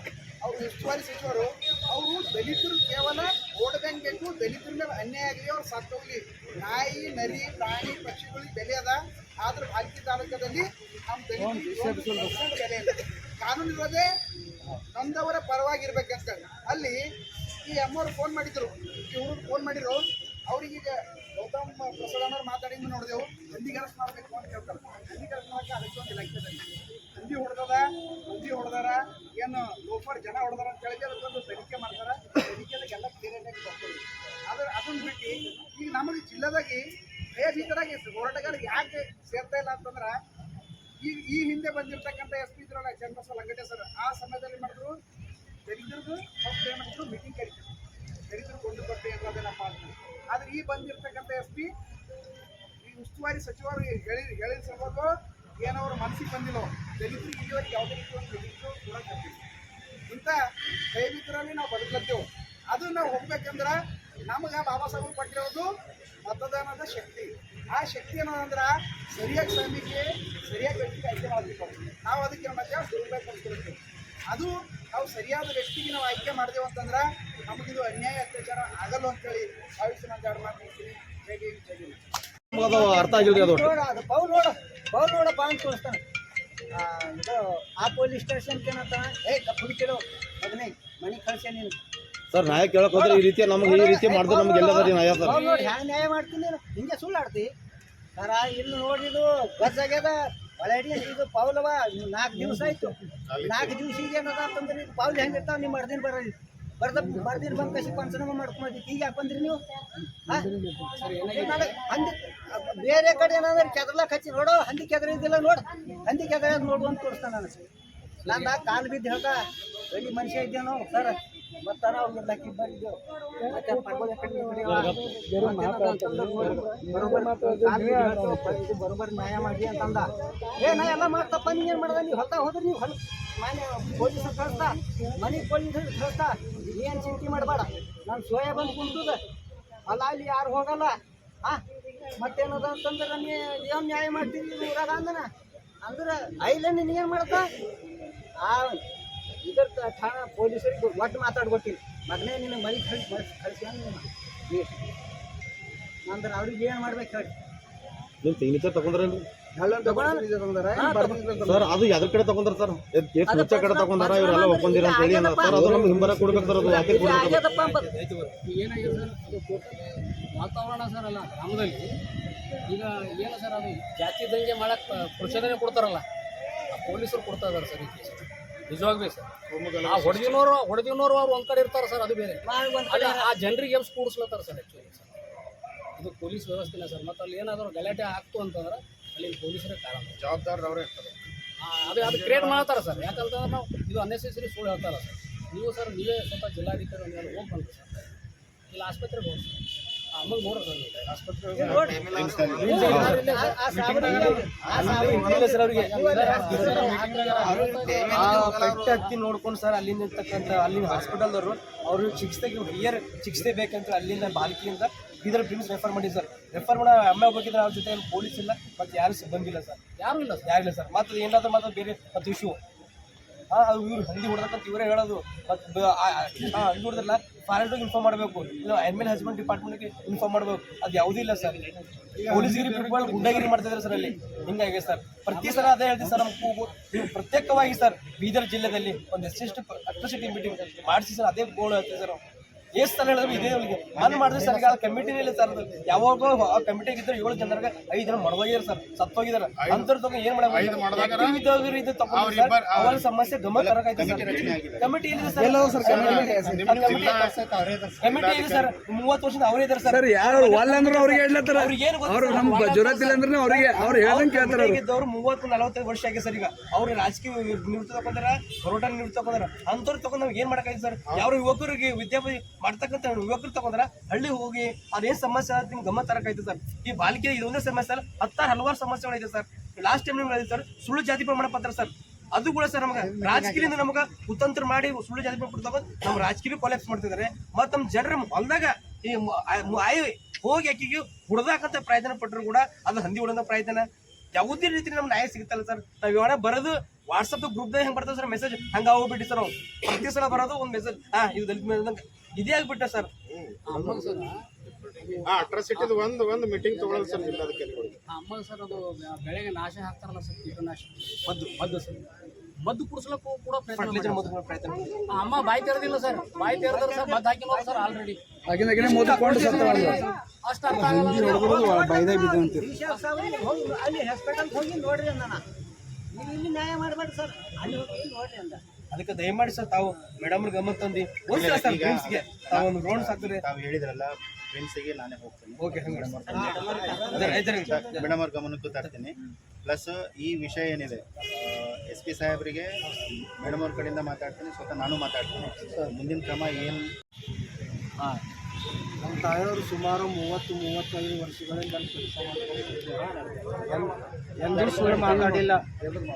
ಅವ್ರು ಉಸ್ತುವಾರಿ ಸಚಿವರು ಅವರು ದಲಿತರು ಕೇವಲ ಓಟ್ ಬ್ಯಾಂಕ್ ಬೇಕು ದಲಿತರ ಮೇಲೆ ಅನ್ಯಾಯ ಆಗಲಿ ಅವ್ರು ಸತ್ತೋಗ್ಲಿ ನಾಯಿ ನರಿ ಪ್ರಾಣಿ ಪಕ್ಷಿಗಳಿಗೆ ಬೆಲೆ ಅದ ಆದ್ರೆ ಭಾಲ್ಕಿ ತಾಲೂಕದಲ್ಲಿ ನಮ್ಮ ದಲಿತ ಬೆಲೆ ಇಲ್ಲ. ಕಾನೂನು ಇರೋದೇ ನೊಂದವರ ಪರವಾಗಿರ್ಬೇಕಂತ ಅಲ್ಲಿ ಈ ಅಮ್ಮವ್ರು ಫೋನ್ ಮಾಡಿದ್ರು. ಇವರು ಫೋನ್ ಮಾಡಿದ್ರು. ಅವ್ರಿಗೀಗ ಗೌತಮ್ ಪ್ರಸಾದನವ್ರು ಮಾತಾಡಿದ್ದು ನೋಡಿದೆವು. ನಂದಿಗರಸ್ ಮಾಡಬೇಕು ಅಂತ ಹೇಳ್ತಾರೆ. ಹಂದಿಗೆ ಕೆಲಸ ಮಾಡಕ್ಕೆ ಅದಕ್ಕೆ ಒಂದು ಲೆಕ್ಕದಲ್ಲಿ ಹಂದಿ ಹೊಡೆದದ ಹಂದಿ ಹೊಡೆದಾರ, ಏನು ಲೋಫರ್ ಜನ ಹೊಡೆದಾರ ಅಂತ ಹೇಳಿ ಅದಕ್ಕೊಂದು ತನಿಖೆ ಮಾಡ್ತಾರೆ. ತನಿಖೆದಾಗೆಲ್ಲ ಬರ್ತದೆ ಆದ್ರೆ ಅದನ್ನ ಬಿಟ್ಟು ಈಗ ನಮಗೆ ಜಿಲ್ಲೆದಾಗಿ ಭಯಭೀತರಾಗಿ ಹೋರಾಟಗಾರರಿಗೆ ಯಾಕೆ ಸೇರ್ತಾ ಇಲ್ಲ ಅಂತಂದ್ರೆ ಈ ಈ ಹಿಂದೆ ಬಂದಿರ್ತಕ್ಕಂಥ ಎಸ್ ಪಿ ಇದ್ರಲ್ಲ ಚನ್ನಬಸವ ಸರ್, ಆ ಸಮಯದಲ್ಲಿ ಮಾಡಿದ್ರು ದಲಿತರಿಗೂ ಫಸ್ಟ್ ಏನ್ ಮೀಟಿಂಗ್ ಕರೀತಾರೆ. ದಲಿತರು ಕೊಂಡು ಕೊಟ್ಟೆ ಅನ್ನೋದೇನಪ್ಪ ಮಾತು ಆದ್ರೆ ಈ ಬಂದಿರ್ತಕ್ಕಂಥ ಎಸ್ ಪಿ, ಈ ಉಸ್ತುವಾರಿ ಸಚಿವರು ಹೇಳಿ ಹೇಳಿದ ಸಂಬಂಧ ಏನೋ ಅವ್ರ ಮನಸ್ಸಿಗೆ ಬಂದಿಲ್ಲ ದಲಿತರಿಗೆ ಇಲ್ಲಿವರೆಗೆ ಯಾವುದೇ ರೀತಿ ಒಂದು ಕೂಡ ಇಂಥ ದೈವಿಕರಲ್ಲಿ ನಾವು ಬದುಕತ್ತೇವೆ ಅದು ನಾವು ಹೋಗ್ಬೇಕಂದ್ರೆ ನಮಗೆ ಬಾಬಾ ಸಾಹೇಬ್ ಕೊಟ್ಟಿರೋದು ಮತದಾನದ ಶಕ್ತಿ. ಆ ಶಕ್ತಿ ಏನಂದ್ರೆ ಸರಿಯಾಗಿ ಸಮಯಕ್ಕೆ ಸರಿಯಾಗಿ ವ್ಯಕ್ತಿಗೆ ಆಯ್ಕೆ ಮಾಡಬೇಕು ನಾವು ಅದಕ್ಕೆ ಮಧ್ಯ ದುರುಪಯೋಗ ಪಡಿಸ್ಕೊಳ್ತೀವಿ. ಅದು ನಾವು ಸರಿಯಾದ ವ್ಯಕ್ತಿಗೆ ನಾವು ಆಯ್ಕೆ ಮಾಡಿದೆವು ಅಂತಂದ್ರೆ ನಮಗಿದು ಅನ್ಯಾಯ ಅತ್ಯಾಚಾರ ಆಗಲ್ಲ ಅಂತೇಳಿ ಭಾವಿಸಿ ನಾನು ಎರಡು ಮಾತು ಹೇಳ್ತೀನಿ. ಜೈ ಭೀಮ್, ಜೈ ಅದು ಅರ್ಥ ಆಗಿಲ್ರಿ ಅದು ನೋಡ ಅದು ಪೌಲ್ ನೋಡ ಪೌಲ್ ನೋಡಪ್ಪ ಅಂತ ತೋರಿಸ್ತಾನೆ. ಆ, ಇದು ಆ ಪೊಲೀಸ್ ಸ್ಟೇಷನ್ಗೆ ಏನಂತ ಏ ಹುಡುಕಿಡು ಮಗನೇ ಮನೆಗೆ ಕಳ್ಸಿ ನೀನು? ಸರ್ ನ್ಯಾಯ ಕೇಳಕ್ ಹೋದ್ರೆ ಈ ರೀತಿ ನಮ್ಗೆ ಈ ರೀತಿ ಮಾಡಿದ್ರೆ ನಮ್ಗೆ ಸರ್ ನ್ಯಾಯ ಸರ್. ನೋಡಿ ನ್ಯಾಯ ಮಾಡ್ತೀನಿ ನೀನು. ಹಿಂಗೆ ಸುಳ್ಳು ಆಡ್ತಿ ಸರ, ಇಲ್ಲಿ ನೋಡಿದು ಬಸ್ ಆಗ್ಯದ. ಇದು ಪೌಲವ ನಾಲ್ಕು ದಿವಸ ಆಯ್ತು. ನಾಲ್ಕು ದಿವಸ ಈಗ ಏನದ ಅಂತಂದ್ರೆ ಇದು ಪೌಲ್ ಹೆಂಗಿರ್ತಾವ ನೀವು ಮರ್ದಿನ ಬರೋದು ಬರ್ದ ಮರ್ದಿನ ಬಂದ ಕಸಿ ಪಂಚನಾಮ ಮಾಡ್ಕೊಂಡಿ ಈಗ ಯಾಕೆ ಬಂದ್ರಿ ನೀವು? ಹಂದಿ ಬೇರೆ ಕಡೆ ಏನಂದ್ರೆ ಕೆದರ್ಲಾಕ್ ಹಚ್ಚಿ ನೋಡು. ಹಂದಿ ಕೆದರಿದಿಲ್ಲ ನೋಡು. ಹಂದಿ ಕೆದರ ನೋಡು ಅಂತ ತೋರಿಸ್ತಾನ ನನಗೆ ನಾನು ಕಾಲು ಬಿದ್ದು ಹೇಳ್ದ ಒಳ್ಳೆ ಮನುಷ್ಯ ಇದ್ದೇನೋ ಸರ್? ಮತ್ತಾರ ಅವ್ರಿಗೆ ಲಕ್ಕಿ ಬಂದಿದ್ದೆವು ಮತ್ತೆ ಪರ್ವತ ಕಡೆ ಈ ಕಡೆ ವಾ. ಬರೋಬ್ಬರ್ ಕಾಲ್ ಬಿದ್ದು ಹೇಳ್ತಾನಪ್ಪ, ಇದು ಬರೋಬ್ಬರ್ ನ್ಯಾಯ ಮಾಡಿ ಅಂತಂದ. ಏ ನಾ ಎಲ್ಲ ಮಾಡ್ತಪ್ಪ ನೀ ಏನು ಮಾಡ್ದ? ನೀವು ಹೊತ್ತ ಹೋದ್ರೆ ನೀವು ಹೊಲ ಮನೆ ಪೊಲೀಸರು ಕಳಿಸ್ತಾ ಮನೆಗೆ ಪೊಲೀಸರು ಕಳಿಸ್ತಾ ಏನು ಚಿಂತೆ ಮಾಡಬೇಡ. ನಾನು ಸೋಯಾ ಬಂದು ಕುಂತದ. ಅಲ್ಲ ಅಲ್ಲಿ ಯಾರು ಹೋಗಲ್ಲ. ಹಾ ಮತ್ತೇನದ ಅಂತಂದ್ರೆ ನೀ ಏನು ನ್ಯಾಯ ಮಾಡ್ತೀನಿ ಊರಾಗ ಅಂದನ? ಅಂದ್ರೆ ಐಲ ನೀನು ಏನು ಮಾಡ್ತಾ? ಆ ಇದ್ರ ಠಾಣಾ ಪೊಲೀಸರಿಗೆ ಒಟ್ಟು ಮಾತಾಡ್ಕೊಟ್ಟಿಲ್ಲ. ಮಗನೇ ನಿನ್ನ ಮನೆ ಕಳಿಸಿ ಕಳಿಸಿ ಅಂದ್ರೆ ಅವ್ರಿಗೆ ಏನು ಮಾಡ್ಬೇಕು ಹೇಳಿ. ನಿಮ್ಮ ಸಿಗ್ನೇಚರ್ ತಗೊಂಡ್ರೇನ್ರಿ ತಗೊಂಡ್ರ? ಸರ್ ಅದು ಯಾವ್ದ್ರ ಕಡೆ ತಗೊಂಡ್ರ ಸರ್? ಕೇಸ್ ಮುಚ್ಚ ಕಡೆ ತಗೊಂಡಾರ ಇವರೆಲ್ಲ ಒಪ್ಕೊಂಡಿರ ಅಂತ ಹೇಳಿ ಸರ್ ಅದು ನಮ್ಗೆ ಹಿಂಬರ ಕೊಡ್ಬೇಕು ಸರ್ ಅದು ಯಾಕೆ ಕೊಡ್ಬೇಕು? ಏನಾಗಿದೆ ಸರ್? ವಾತಾವರಣ ಸರ್ ಅಲ್ಲ ಗ್ರಾಮದಲ್ಲಿ. ಈಗ ಏನು ಸರ್ ಅದು? ಜಾತಿ ದಂಗೆ ಮಾಡಕ್ಕೆ ಪ್ರಚೋದನೆ ಕೊಡ್ತಾರಲ್ಲ. ಪೊಲೀಸರು ಕೊಡ್ತಾ ಇದಾರೆ ಸರ್ ಈ ಕೇಸ್. ನಿಜವಾಗ್ಲೂ ಸರ್. ಆ ಹೊಡೆದಿನೋರು ಹೊಡೆದಿನೋರು ಅವ್ರು ಒಂದ್ ಕಡೆ ಇರ್ತಾರೆ ಸರ್ ಅದು ಬೇರೆ. ಅಲ್ಲಿ ಆ ಜನರಿಗೆ ಎಬ್ಸ್ ಕೂಡಿಸ್ಲತ್ತಾರ ಸರ್ ಆ್ಯಕ್ಚುಲಿ ಸರ್. ಇದು ಪೊಲೀಸ್ ವ್ಯವಸ್ಥೆನೇ ಸರ್ ಮತ್ತು ಅಲ್ಲಿ ಏನಾದರೂ ಗಲಾಟೆ ಆಗ್ತು ಅಂತಂದ್ರೆ ಅಲ್ಲಿ ಪೊಲೀಸರೇ ಕಾರಣ. ಜವಾಬ್ದಾರದವ್ರೆ ಇರ್ತಾರೆ. ಅದೇ ಅದು ಅದು ಕ್ರಿಯೇಟ್ ಮಾಡ್ತಾರೆ ಸರ್. ಯಾಕಂತಂದ್ರೆ ನಾವು ಇದು ಅನ್ನೆಸೆಸರಿ ಸುಳ್ಳು ಹೇಳ್ತಾರ ಸರ್. ನೀವು ಸರ್ ನೀವೇ ಸ್ವಲ್ಪ ಜಿಲ್ಲಾಧಿಕಾರಿ ಹೋಗಿ ಬಂದ್ರಿ ಸರ್? ಇಲ್ಲಿ ಆಸ್ಪತ್ರೆಗೆ ಹೋಗಿ ಸರ್. ಪೆಟ್ಟು ಹತ್ತಿ ನೋಡ್ಕೊಂಡು ಸರ್ ಅಲ್ಲಿಂದ ಇರ್ತಕ್ಕಂಥ ಅಲ್ಲಿನ ಹಾಸ್ಪಿಟಲ್ದವರು ಅವರು ಚಿಕಿತ್ಸೆಗೆ ಹಿಯರ್ ಚಿಕಿತ್ಸೆ ಬೇಕಂತ ಅಲ್ಲಿಂದ ಬಾಲಕಿಯಿಂದ ಬೀದರ್ ಪ್ರಿಮ್ಸ್ ರೆಫರ್ ಮಾಡಿ ಸರ್. ರೆಫರ್ ಮಾಡೋ ಅಮ್ಮ ಹೋಗಿದ್ರೆ ಅವ್ರ ಜೊತೆ ಪೊಲೀಸ್ ಇಲ್ಲ ಮತ್ತು ಯಾರು ಸಿಬ್ಬಂದಿ ಇಲ್ಲ ಸರ್. ಯಾರು ಇಲ್ಲ ಸರ್? ಯಾರಿಲ್ಲ ಸರ್. ಮತ್ತು ಏನಾದ್ರೂ ಮತ್ತು ಬೇರೆ ಮತ್ತು ಇಶ್ಯೂ ಹಾಂ ಅದು ಇವ್ರು ಹಂದಿ ಹೊಡೆದಕ್ಕಂತ ಇವರೇ ಹೇಳೋದು. ಮತ್ತು ಹಾಂ ಹಂದಿ ಹೊಡೆದ್ರಲ್ಲ ಫಾರೆಸ್ಟ್ಗೆ ಇನ್ಫಾರ್ಮ್ ಮಾಡಬೇಕು. ಇಲ್ಲ ಅನಿಮಲ್ ಹಸ್ಬೆಂಡ್ ಡಿಪಾರ್ಟ್ಮೆಂಟ್ಗೆ ಇನ್ಫಾರ್ಮ್ ಮಾಡಬೇಕು. ಅದು ಯಾವುದೂ ಇಲ್ಲ ಸರ್. ಪೊಲೀಸ್ಗಿರಿ ಪೀಪಲ್ ಮಾಡ್ತಾ ಮಾಡ್ತಿದ್ದಾರೆ ಸರ್ ಅಲ್ಲಿ. ಹಿಂಗಾಗಿ ಸರ್, ಪ್ರತಿ ಸಲ ಅದೇ ಹೇಳ್ತೀವಿ ಸರ್ ನಮ್ಮ ಕೂಗು. ಪ್ರತ್ಯೇಕವಾಗಿ ಸರ್, ಬೀದರ್ ಜಿಲ್ಲೆಯಲ್ಲಿ ಒಂದು ಎಷ್ಟೆಷ್ಟು ಅಟ್ರಾಸಿಟಿ ಮೀಟಿಂಗ್ ಮಾಡಿಸಿ ಸರ್, ಅದೇ ಗೋಳು ಹೇಳ್ತೀವಿ ಸರ್. ಎಷ್ಟು ಸಲ ಹೇಳಿದ್ರು ಇದೇ ಅವರಿಗೆ ಬಂದ್ ಮಾಡಿದ್ರೆ ಸರ್ ಈಗ ಕಮಿಟಿನೇ ಇಲ್ಲ ಸರ್. ಅದು ಯಾವಾಗ ಆ ಕಮಿಟಿಗೆ ಇದ್ರೆ ಏಳು ಜನರಿಗೆ ಐದು ಜನ ಮಡವಾಗಿದ್ದಾರೆ ಸರ್ ಸತ್ತೋಗಿದಾರ. ಅಂತರ್ ತಗೊಂಡು ಏನ್ ಮಾಡಬೇಕು? ಇದು ತಗೊಂಡು ಅವರ ಸಮಸ್ಯೆ ಗಮನ ತರಕಾಯ್ತು ಸರ್. ಕಮಿಟಿ ಇಲ್ಲ ಸರ್. ಕಮಿಟಿ ಇಲ್ಲ ಸರ್. ಮೂವತ್ತು ವರ್ಷದ ಅವರೇ ಇದಾರೆ ಸರ್. ಸರ್ ಯಾರು ಒಲ್ಲ ಅಂದ್ರೆ ಅವ್ರಿಗೆ ಹೇಳ್ಲತ್ತಾರ. ಅವ್ರಿಗೆ ಏನು ಗೊತ್ತು ಅವ್ರು ಸರ್? ನಮ್ ಜೊರತಿಲ್ಲ ಅಂದ್ರೆ ಅವ್ರಿಗೆ ಅವ್ರು ಹೇಳ್ದಂಗೆ ಕೇಳ್ತಾರ ಅವ್ರು. ಇದ್ದವ್ರು ಮೂವತ್ತು ನಲವತ್ತೈದು ವರ್ಷ ಆಗಿದೆ ಸರ್ ಈಗ. ಅವ್ರ ರಾಜಕೀಯ ನಿವೃತ್ತಿ ತಗೊಂಡಾರ ಹೋರಾಟ ನಿವೃತ್ತಿ ತಗೊಂಡಾರ. ಅಂತವ್ರು ತಗೊಂಡ್ ನಾವ್ ಏನ್ ಮಾಡಕ್ಕಾಯ್ತು ಸರ್? ಯಾರು ಯುವಕರಿಗೆ ವಿದ್ಯಾಭ್ಯಾಸ ಮಾಡ್ತಕ್ಕಂಥ ಯುವಕರು ತಗೊಂಡ್ರ ಹಳ್ಳಿ ಹೋಗಿ ಅದೇನ್ ಸಮಸ್ಯೆ ಆಗುತ್ತೆ ನಿಮ್ಗೆ ಗಮನ ತರಕಾಯ್ತು ಸರ್. ಈ ಬಾಲಿಕೆ ಇದೊಂದೇ ಸಮಸ್ಯೆ ಅಲ್ಲ, ಹತ್ತಾರು ಹಲವಾರು ಸಮಸ್ಯೆಗಳಿದೆ ಸರ್. ಲಾಸ್ಟ್ ಟೈಮ್ ನಿಮ್ಗೆ ಸರ್, ಸುಳ್ಳು ಜಾತಿ ಪ್ರಮಾಣ ಪತ್ರ ಸರ್. ಅದು ಕೂಡ ಸರ್ ನಮಗೆ ರಾಜಕೀಯದಿಂದ ನಮಗ ಕುತಂತ್ರ ಮಾಡಿ ಸುಳ್ಳು ಜಾತಿ ಪ್ರಮಾಣ ಪತ್ರ ನಮ್ಮ ರಾಜಕೀಯ ಕೊಲೆಪ್ಸ್ ಮಾಡ್ತಿದ್ದಾರೆ. ಮತ್ತು ನಮ್ಮ ಜನರ ಹೊಲದಾಗ ಈ ಆಯ್ ಹೋಗಿ ಆಕಿಗೆ ಹುಡ್ದಾಕಂತ ಪ್ರಯತ್ನ ಪಟ್ಟರು ಕೂಡ ಅದು ಹಂದಿ ಹೊಡೆದ ಪ್ರಯತ್ನ. ಯಾವುದೇ ರೀತಿ ನಮ್ಗೆ ನ್ಯಾಯ ಸಿಗುತ್ತಲ್ಲ ಸರ್. ನಾವ್ ಇವಾಗ ಬರೋದು ವಾಟ್ಸಪ್ ಗ್ರೂಪ್ದಾಗ ಹೆಂಗ್ ಬರ್ತದೆ ಸರ್ ಮೆಸೇಜ್ ಹಂಗ ಹೋಗ್ಬಿಟ್ಟು ಸರ್ ಪ್ರತಿ ಸಲ ಬರೋದು ಒಂದು ಮೆಸೇಜ್ ಹಾ ಇದು ದಲಿತ ಇದೇ ಆಗ್ಬಿಟ್ಟ ಸರ್. ಅಟ್ರಾಸಿಟಿದು ಒಂದು ಒಂದು ಮೀಟಿಂಗ್ ತಗೊಳ್ಳೋದು ಸರ್ ಜಿಲ್ಲಾಧಿಕಾರಿಗಳು ಅಮ್ಮ ಸರ್ ಅದು ಬೆಳೆಗೆ ನಾಶ ಹಾಕ್ತಾರಲ್ಲ ಸರ್ ಕೀಟನಾಶ ಮದ್ದು ಮದ್ದು ಸರ್. ಮದ್ದು ಕುಡಿಸ್ಲಕ್ಕೂ ಕೂಡ ಪ್ರಯತ್ನ ಪ್ರಯತ್ನ ಅಮ್ಮ ಬಾಯಿ ತೆರೆದಿಲ್ಲ ಸರ್. ಬಾಯಿ ತೆರೆದ್ರೆ ಸರ್ ಮದ್ದು ಹಾಕಿಲ್ಲ ಸರ್ ಆಲ್ರೆಡಿ ಸತ್ತವಲ್ಲ ಅಷ್ಟು ಅರ್ಥ ಆಗಲ್ಲ ಸರ್. ಬೈದಾಗ ಬಿದ್ದು ಅಂತೀರಿ. ಅಲ್ಲಿ ಹಾಸ್ಪಿಟಲ್ ಹೋಗಿ ನೋಡ್ರಿ ಅಂದ ನೀವು ಇಲ್ಲಿ ನ್ಯಾಯ ಮಾಡಬೇಡಿ ಸರ್. ಅಲ್ಲಿ ಹೋಗಿ ನೋಡ್ರಿ ಅಂದ. ಅದಕ್ಕೆ ದಯಮಾಡಿ ಸರ್ ತಾವು ಮೇಡಮ್ ಗಮನ ತಂದು ಒಂದ್ಸಲ ಸರ್ ಫ್ರೆಂಡ್ಸ್ಗೆ ತಾವು ಒಂದು ಹಾಕಿದ್ರೆ ತಾವು ಹೇಳಿದ್ರಲ್ಲ ಫ್ರೆಂಡ್ಸಿಗೆ ನಾನೇ ಹೋಗ್ತೀನಿ. ಓಕೆ ಮೇಡಮ್ ಅವ್ರ ಗಮನಕ್ಕೂ ತರ್ತೀನಿ. ಪ್ಲಸ್ ಈ ವಿಷಯ ಏನಿದೆ ಎಸ್ ಪಿ ಸಾಹೇಬರಿಗೆ ಮೇಡಮ್ ಅವ್ರ ಕಡೆಯಿಂದ ಮಾತಾಡ್ತೀನಿ ಸ್ವತಃ ನಾನು ಮಾತಾಡ್ತೀನಿ. ಮುಂದಿನ ಕ್ರಮ ಏನು? ನಮ್ಮ ತಾಯಿಯವರು ಸುಮಾರು ಮೂವತ್ತು ಮೂವತ್ತೈದು ವರ್ಷಗಳಿಂದ ಎಲ್ಲರೂ ಕೆಲಸ ಮಾಡ್ಕೊಂಡು ಎಂದೂ ಸುಳ್ಳು ಮಾತಾಡಿಲ್ಲ.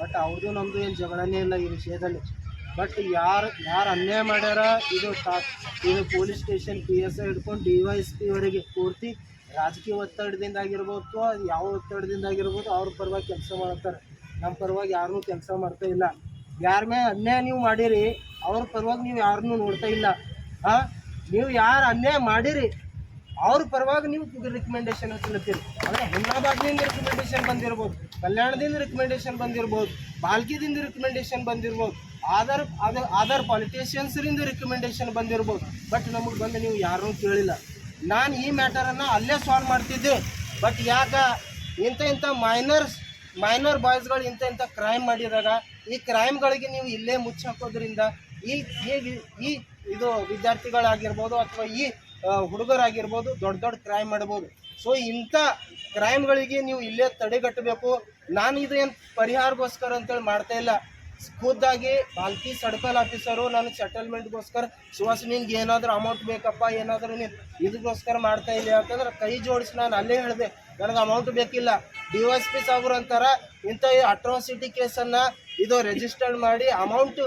ಬಟ್ ಅವ್ರದ್ದು ನಮ್ಮದು ಏನು ಜಗಳನೇ ಇಲ್ಲ ಈ ವಿಷಯದಲ್ಲಿ. ಬಟ್ ಯಾರು ಯಾರು ಅನ್ಯಾಯ ಮಾಡ್ಯಾರ, ಇದು ಇದು police station P S I ಹಿಡ್ಕೊಂಡು ಡಿ ವೈ ಎಸ್ ಪಿ ಅವರಿಗೆ ಪೂರ್ತಿ ರಾಜಕೀಯ ಒತ್ತಡದಿಂದ ಆಗಿರ್ಬೋದು ಯಾವ ಒತ್ತಡದಿಂದ ಆಗಿರ್ಬೋದು ಅವ್ರ ಪರವಾಗಿ ಕೆಲಸ ಮಾಡ್ತಾರೆ. ನಮ್ಮ ಪರವಾಗಿ ಯಾರನ್ನೂ ಕೆಲಸ ಮಾಡ್ತಾ ಇಲ್ಲ. ಯಾರ ಮೇಲೆ ಅನ್ಯಾಯ ನೀವು ಮಾಡಿರಿ, ಅವ್ರ ಪರವಾಗಿ ನೀವು ಯಾರನ್ನೂ ನೋಡ್ತಾ ಇಲ್ಲ. ಹಾಂ ನೀವು ಯಾರು ಅನ್ಯಾಯ ಮಾಡಿರಿ, ಅವ್ರ ಪರವಾಗಿ ನೀವು ರಿಕಮೆಂಡೇಶನ್ ಹಚ್ಚಲತ್ತೀರಿ ಅಂದರೆ ಹುಮ್ನಾಬಾದ್ನಿಂದ ರಿಕಮೆಂಡೇಶನ್ ಬಂದಿರ್ಬೋದು, ಕಲ್ಯಾಣದಿಂದ ರಿಕಮೆಂಡೇಶನ್ ಬಂದಿರ್ಬೋದು, ಬಾಲ್ಕಿದಿಂದ ರಿಕಮೆಂಡೇಶನ್ ಬಂದಿರ್ಬೋದು. ಆಧಾರ್ ಅದರ್ ಆಧಾರ್ ಪಾಲಿಟಿಷಿಯನ್ಸ್ರಿಂದ ರಿಕಮೆಂಡೇಶನ್ ಬಂದಿರ್ಬೋದು. ಬಟ್ ನಮಗೆ ಬಂದು ನೀವು ಯಾರನ್ನೂ ಕೇಳಿಲ್ಲ. ನಾನು ಈ ಮ್ಯಾಟರನ್ನು ಅಲ್ಲೇ ಸಾಲ್ವ್ ಮಾಡ್ತಿದ್ದೆ. ಬಟ್ ಯಾಕ ಇಂಥ ಇಂಥ ಮೈನರ್ಸ್ ಮೈನರ್ ಬಾಯ್ಸ್ಗಳು ಇಂಥ ಇಂಥ ಕ್ರೈಮ್ ಮಾಡಿದಾಗ, ಈ ಕ್ರೈಮ್ಗಳಿಗೆ ನೀವು ಇಲ್ಲೇ ಮುಚ್ಚಾಕೋದ್ರಿಂದ ಈ ಈ ಇದು ವಿದ್ಯಾರ್ಥಿಗಳಾಗಿರ್ಬೋದು ಅಥವಾ ಈ ಹುಡುಗರಾಗಿರ್ಬೋದು ದೊಡ್ಡ ದೊಡ್ಡ ಕ್ರೈಮ್ ಮಾಡ್ಬೋದು. ಸೊ ಇಂಥ ಕ್ರೈಮ್ಗಳಿಗೆ ನೀವು ಇಲ್ಲೇ ತಡೆಗಟ್ಟಬೇಕು. ನಾನು ಇದು ಏನು ಪರಿಹಾರಗೋಸ್ಕರ ಅಂತೇಳಿ ಮಾಡ್ತಾ ಇಲ್ಲ. ಖುದ್ದಾಗಿ ಬಾಲ್ಕಿ ಸರ್ಕಲ್ ಆಫೀಸರು ನಾನು ಸೆಟಲ್ಮೆಂಟ್ಗೋಸ್ಕರ ಸುಹಾಸ್ ನಿಂಗೆ ಏನಾದರೂ ಅಮೌಂಟ್ ಬೇಕಪ್ಪ, ಏನಾದರೂ ನೀನು ಇದಕ್ಕೋಸ್ಕರ ಮಾಡ್ತಾ ಇಲ್ಲ ಅಂತಂದ್ರೆ ಕೈ ಜೋಡಿಸಿ ನಾನು ಅಲ್ಲೇ ಹೇಳಿದೆ, ನನಗೆ ಅಮೌಂಟ್ ಬೇಕಿಲ್ಲ. ಡಿ ಎಸ್ ಪಿ ಸಾಬ್ರು ಅಂತಾರೆ, ಇಂಥ ಅಟ್ರಾಸಿಟಿ ಕೇಸನ್ನು ಇದು ರಿಜಿಸ್ಟರ್ಡ್ ಮಾಡಿ ಅಮೌಂಟ್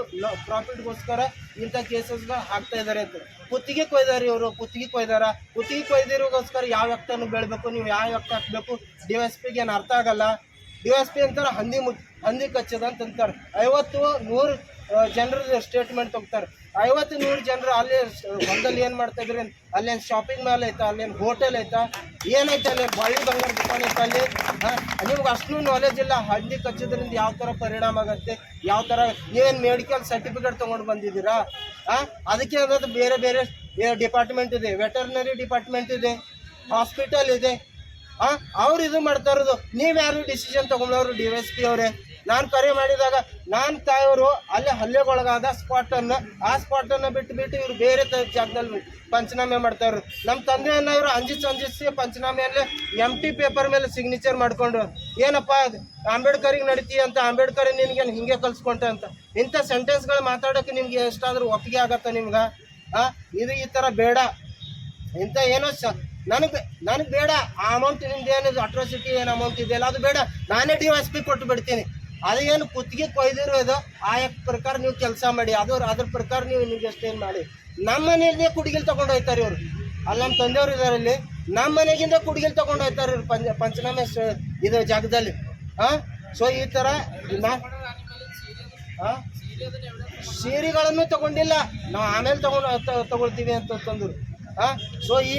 ಪ್ರಾಫಿಟ್ಗೋಸ್ಕರ ಇಂಥ ಕೇಸಸ್ನ ಹಾಕ್ತಾ ಇದ್ದಾರೆ ಅಂತ. ಕುತ್ತಿಗೆ ಕೊಯ್ದಾರೆ ಇವರು, ಕುತ್ತಿಗೆ ಕೊಯ್ದಾರ. ಕುತ್ತಿಗೆ ಕೊಯ್ದಿರೋಗೋಸ್ಕರ ಯಾವ ವ್ಯಕ್ತನೂ ಬೆಳಬೇಕು ನೀವು ಯಾವ ವ್ಯಕ್ತ ಹಾಕಬೇಕು, ಡಿ ಎಸ್ ಪಿಗೆ ಏನು ಅರ್ಥ ಆಗಲ್ಲ. ಡಿ ಎಸ್ ಪಿ ಅಂತಾರೆ, ಹಂದಿ ಮು ಹಂದಿ ಕಚ್ಚದ ಅಂತ ಅಂತಾರೆ. ಐವತ್ತು ನೂರು ಜನರ ಸ್ಟೇಟ್ಮೆಂಟ್ ತೊಗ್ತಾರೆ. ಐವತ್ತು ನೂರು ಜನರು ಅಲ್ಲಿ, ಹೊಲದಲ್ಲಿ ಏನು ಮಾಡ್ತಾ ಇದ್ರಿ ಅಲ್ಲೇನು ಶಾಪಿಂಗ್ ಮಾಲ್ ಐತಾ ಅಲ್ಲೇನು ಹೋಟೆಲ್ ಐತಾ ಏನೈತೆ ಅಲ್ಲಿ? ಬಳ್ಳಿ ಬಂಗಾರ ದುಕಾನ್ ಐತೆ ಅಲ್ಲಿ? ನಿಮ್ಗೆ ಅಷ್ಟು ನಾಲೆಜ್ ಇಲ್ಲ. ಹಂದಿ ಕಚ್ಚೋದ್ರಿಂದ ಯಾವ ಥರ ಪರಿಣಾಮ ಆಗುತ್ತೆ, ಯಾವ ಥರ ನೀವೇನು ಮೆಡಿಕಲ್ ಸರ್ಟಿಫಿಕೇಟ್ ತೊಗೊಂಡು ಬಂದಿದ್ದೀರಾ? ಹಾಂ, ಅದಕ್ಕೆ ಅನ್ನೋದು ಬೇರೆ ಬೇರೆ ಡಿಪಾರ್ಟ್ಮೆಂಟ್ ಇದೆ. ವೆಟರ್ನರಿ ಡಿಪಾರ್ಟ್ಮೆಂಟ್ ಇದೆ. ಹಾಸ್ಪಿಟಲ್ ಇದೆ. ಅವ್ರು ಇದು ಮಾಡ್ತಾ ಇರೋದು. ನೀವು ಯಾರು ಡಿಸಿಷನ್ ತಗೊಂಡವ್ರು? ಡಿ ಎಸ್ ಪಿ ಅವರೇ. ನಾನು ಕರೆ ಮಾಡಿದಾಗ ನಾನು ತಾಯಿಯವರು ಅಲ್ಲೇ ಹಲ್ಲೆಗೊಳಗಾದ ಸ್ಪಾಟನ್ನು ಆ ಸ್ಪಾಟನ್ನು ಬಿಟ್ಟು ಬಿಟ್ಟು ಇವರು ಬೇರೆ ಜಾಗದಲ್ಲಿ ಪಂಚನಾಮೆ ಮಾಡ್ತಾ ಇದ್ರು ನಮ್ಮ ತಂದೆಯನ್ನ ಇವರು ಅಂಜಿಸಿ ಅಂಜಿಸಿ ಪಂಚನಾಮೆಯಲ್ಲಿ ಎಂ ಟಿ ಪೇಪರ್ ಮೇಲೆ ಸಿಗ್ನೇಚರ್ ಮಾಡ್ಕೊಂಡು, ಏನಪ್ಪ, ಅದು ಅಂಬೇಡ್ಕರಿಗೆ ನಡೀತಿ ಅಂತ, ಅಂಬೇಡ್ಕರ್ ನಿನಗೆ ಹಿಂಗೆ ಕಲ್ಸ್ಕೊಂಡೆ ಅಂತ. ಇಂಥ ಸೆಂಟೆನ್ಸ್ಗಳು ಮಾತಾಡೋಕೆ ನಿಮ್ಗೆ ಎಷ್ಟಾದರೂ ಒಪ್ಪಿಗೆ ಆಗತ್ತಾ ನಿಮ್ಗೆ? ಇದು ಈ ಥರ ಬೇಡ. ಇಂಥ ಏನೋ ನನಗೆ ನನಗೆ ಬೇಡ. ಆ ಅಮೌಂಟ್ ನಿಮ್ದು ಏನಿದೆ ಅಟ್ರಾಸಿಟಿ ಏನು ಅಮೌಂಟ್ ಇದೆಯಲ್ಲ, ಅದು ಬೇಡ. ನಾನೇ ಡಿ ಎಸ್ ಪಿ ಕೊಟ್ಟು ಬಿಡ್ತೀನಿ. ಅದು ಏನು ಕುತ್ತಿಗೆ ಕೊಯ್ದಿರೋದು, ಆ ಪ್ರಕಾರ ನೀವು ಕೆಲಸ ಮಾಡಿ ಅದರ ಅದ್ರ ಪ್ರಕಾರ ನೀವು ಇನ್ವೆಸ್ಟ್ ಏನು ಮಾಡಿ. ನಮ್ಮ ಮನೆಯಲ್ಲೇ ಕುಡುಗಿಲ್ ತೊಗೊಂಡು ಹೋಗ್ತಾರೆ ಇವರು. ಅಲ್ಲಿ ನಮ್ಮ ತಂದೆಯವರು ಇದ್ದಾರೆ ಇಲ್ಲಿ. ನಮ್ಮ ಮನೆಗಿಂದ ಕುಡುಗಿಲ್ ತೊಗೊಂಡು ಹೋಗ್ತಾರೆ ಇವ್ರು ಪಂಚ, ಪಂಚನಾಮೆ ಇದು ಜಾಗದಲ್ಲಿ. ಹಾಂ ಸೊ ಈ ಥರ ಹಾಂ ಸೀರೆಗಳನ್ನು ತಗೊಂಡಿಲ್ಲ. ನಾವು ಆಮೇಲೆ ತಗೊಂಡು ತಗೊಳ್ತೀವಿ ಅಂತ ತಂದ್ರು. ಹಾಂ ಸೊ ಈ